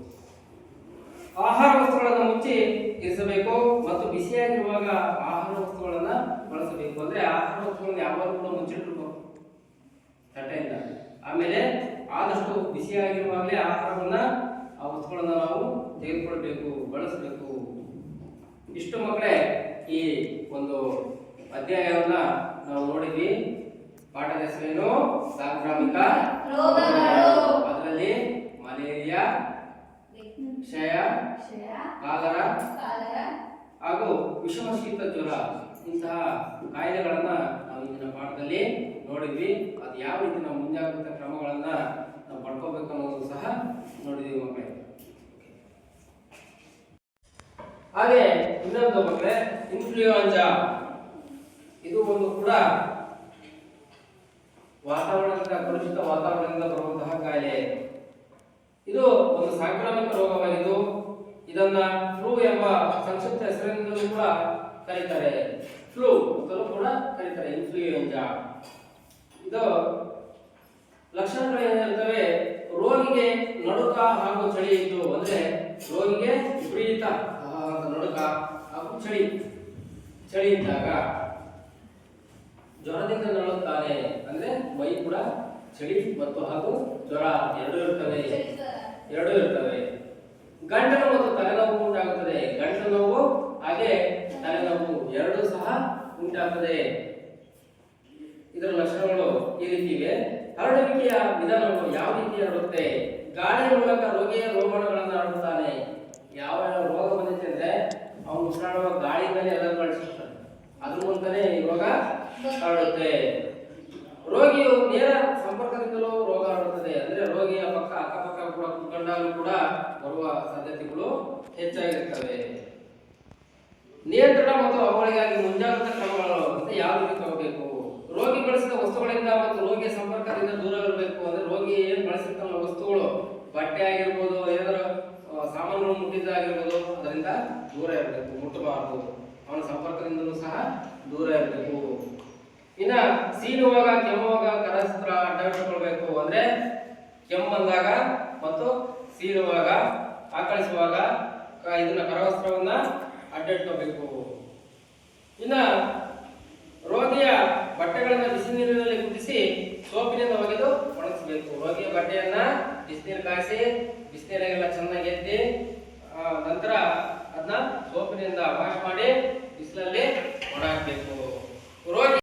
ಆಹಾರ ವಸ್ತುಗಳನ್ನು ಮುಚ್ಚಿ ಇರಿಸಬೇಕು ಮತ್ತು ಬಿಸಿಯಾಗಿರುವಾಗ ಆಹಾರ ವಸ್ತುಗಳನ್ನು ಬಳಸಬೇಕು. ಅಂದ್ರೆ ಆಹಾರ ವಸ್ತುಗಳನ್ನ ಯಾವಾಗ ಕೂಡ ಮುಚ್ಚಿಟ್ಟಿರ್ಬೇಕು ತಟ್ಟೆಯಿಂದ. ಆಮೇಲೆ ಆದಷ್ಟು ಬಿಸಿಯಾಗಿರುವಾಗಲೇ ಆಹಾರವನ್ನ ಆ ವಸ್ತುಗಳನ್ನು ನಾವು ತೆಗೆದುಕೊಳ್ಬೇಕು, ಬಳಸಬೇಕು. ಇಷ್ಟು ಮಕ್ಕಳೇ ಈ ಒಂದು ಅಧ್ಯಾಯವನ್ನ ನಾವು ನೋಡಿದ್ವಿ. ಪಾಠದ ಹೆಸರೇನು? ಸಾಂಕ್ರಾಮಿಕ ರೋಗಗಳು. ಅದರಲ್ಲಿ ಮಲೇರಿಯಾ ಕ್ಷಯ ಕಾಲರ ಹಾಗೂ ವಿಷಮ ಶೀತ ಜ್ವರ. ಇಂತಹ ಕಾಯಿಲೆಗಳನ್ನ ನಾವು ಇಂದಿನ ಪಾಠದಲ್ಲಿ ನೋಡಿದ್ವಿ. ಅದು ಯಾವ ರೀತಿ ನಾವು ಮುಂಜಾಗ್ರತಾ ಕ್ರಮಗಳನ್ನ ನಾವು ಪಡ್ಕೋಬೇಕು ಅನ್ನೋದು ಸಹ ನೋಡಿದ್ವಿ ಮಕ್ಕಳೇ. ಹಾಗೆ ಇನ್ನೊಂದು ಮಕ್ಕಳೇ ಇನ್ಫ್ಲೂಯೆಂಜಾ. ಇದು ಒಂದು ಕೂಡ ವಾತಾವರಣದಿಂದ ಕಲುಷಿತ ವಾತಾವರಣದಿಂದ ಬರುವಂತಹ ಕಾಯಿಲೆ ಇದು ಒಂದು ಸಾಂಕ್ರಾಮಿಕ ರೋಗವಾಗಿದ್ದು ಇದನ್ನ ಫ್ಲೂ ಎಂಬ ಸಂಕ್ಷಿಪ್ತ ಹೆಸರಿನಿಂದಲೂ ಕೂಡ ಕರೀತಾರೆ. ಫ್ಲೂ ಅಂತಲೂ ಕೂಡ ಕರೀತಾರೆ ಇನ್ಫ್ಲೂಯೆಂಜಾ ಇದು ಲಕ್ಷಣಗಳು ಏನಿರ್ತವೆ ರೋಗಿಗೆ ನಡುಕ ಹಾಗೂ ಚಳಿ ಇದ್ದು, ಅಂದ್ರೆ ರೋಗಿಗೆ ವಿಪರೀತ ನಡುಕ ಹಾಗೂ ಚಳಿ. ಚಳಿ ಇದ್ದಾಗ ಜ್ವರದಿಂದ ನರಳುತ್ತಾನೆ ಅಂದ್ರೆ ಮೈ ಕೂಡ ಚಳಿ ಮತ್ತು ಹಾಗೂ ಜ್ವರ ಎರಡೂ ಇರ್ತವೆ. ಎರಡೂ ಇರ್ತವೆ. ಗಂಟಲು ಮತ್ತು ತಲೆನೋವು ಉಂಟಾಗುತ್ತದೆ. ಗಂಟಲು ನೋವು ಹಾಗೆ ತಲೆನೋವು ಎರಡೂ ಸಹ ಉಂಟಾಗುತ್ತದೆ ಇದರ ಲಕ್ಷಣಗಳು ಈ ರೀತಿ ಇವೆ. ಹರಡುವಿಕೆಯ ವಿಧಾನಗಳು ಯಾವ ರೀತಿ ಹರಡುತ್ತೆ ಗಾಳಿ ಮೂಲಕ ರೋಗಿಯ ರೋಮಣಗಳನ್ನು ಹರಡುತ್ತಾನೆ. ಯಾವ ರೋಗ ಬಂದಿದೆ ಅಂದ್ರೆ ಅವನು ಉಸಿರಾಡುವ ಗಾಳಿಯಿಂದಲೇ ಎಲ್ಲ ಕಳಿಸುತ್ತಾನೆ ಅದ್ರ ಮೂಲಕನೇ ಇವಾಗ ಹರಡುತ್ತೆ ರೋಗಿಯು ನೇರ ಸಂಪರ್ಕದಿಂದಲೂ ರೋಗ ಹರಡುತ್ತದೆ ಅಂದ್ರೆ ರೋಗಿಯ ಪಕ್ಕ, ಅಕ್ಕಪಕ್ಕ ಕೂಡ, ಕುತ್ಕೊಂಡಾಗಲೂ ಕೂಡ ಬರುವ ಸಾಧ್ಯತೆಗಳು ಹೆಚ್ಚಾಗಿರ್ತವೆ. ನಿಯಂತ್ರಣ ಮತ್ತು ಅವುಗಳಿಗಾಗಿ ಮುಂಜಾಗ್ರತಾ ಕ್ರಮಗಳು ಅಂತ ಯಾವ ರೀತಿ ತಗೋಬೇಕು ರೋಗಿ ಬಳಸಿದ ವಸ್ತುಗಳಿಂದ ಮತ್ತು ರೋಗಿಯ ಸಂಪರ್ಕದಿಂದ ದೂರವಿರಬೇಕು. ಅಂದ್ರೆ ರೋಗಿ ಏನ್ ಬಳಸಿರ್ತಾನ ವಸ್ತುಗಳು, ಬಟ್ಟೆ ಆಗಿರ್ಬೋದು, ಏನಾದ್ರು ಸಾಮಾನುಗಳು ಮುಟ್ಟಿದ್ದಾಗಿರ್ಬೋದು ಅದರಿಂದ ದೂರ ಇರಬೇಕು, ಮುಟ್ಟಬಾರದು. ಅವನ ಸಂಪರ್ಕದಿಂದಲೂ ಸಹ ದೂರ ಇರಬೇಕು. ಇನ್ನ ಸೀನುವಾಗ ಕೆಮ್ಮುವಾಗ ಕರಸ್ತ್ರ ಅಡ್ಡಿಕೊಳ್ಬೇಕು ಅಂದ್ರೆ ಕೆಮ್ಮು ಬಂದಾಗ ಮತ್ತು ಸೀನುವಾಗ ಆಕಳಿಸುವಾಗ ಇದನ್ನ ಕರವಸ್ತ್ರವನ್ನ ಅಡ್ಡಿಟ್ಕೋಬೇಕು ಇನ್ನ ರೋಗಿಯ ಬಟ್ಟೆಗಳನ್ನ ಬಿಸಿ ನೀರಿನಲ್ಲಿ ಕುದಿಸಿ ಸೋಪಿನಿಂದ ಒಗೆದು ಒಣಗಿಸಬೇಕು. ರೋಗಿಯ ಬಟ್ಟೆಯನ್ನ ಬಿಸಿನೀರು ಕಾಯಿಸಿ, ಬಿಸಿನೀರಾಗೆಲ್ಲ ಚೆನ್ನಾಗಿ ಎತ್ತಿ ನಂತರ ಅದನ್ನ ಸೋಪಿನಿಂದ ವಾಶ್ ಮಾಡಿ ಬಿಸಿಲಲ್ಲಿ ಒಣಹಾಕ್ಬೇಕು ರೋಗಿ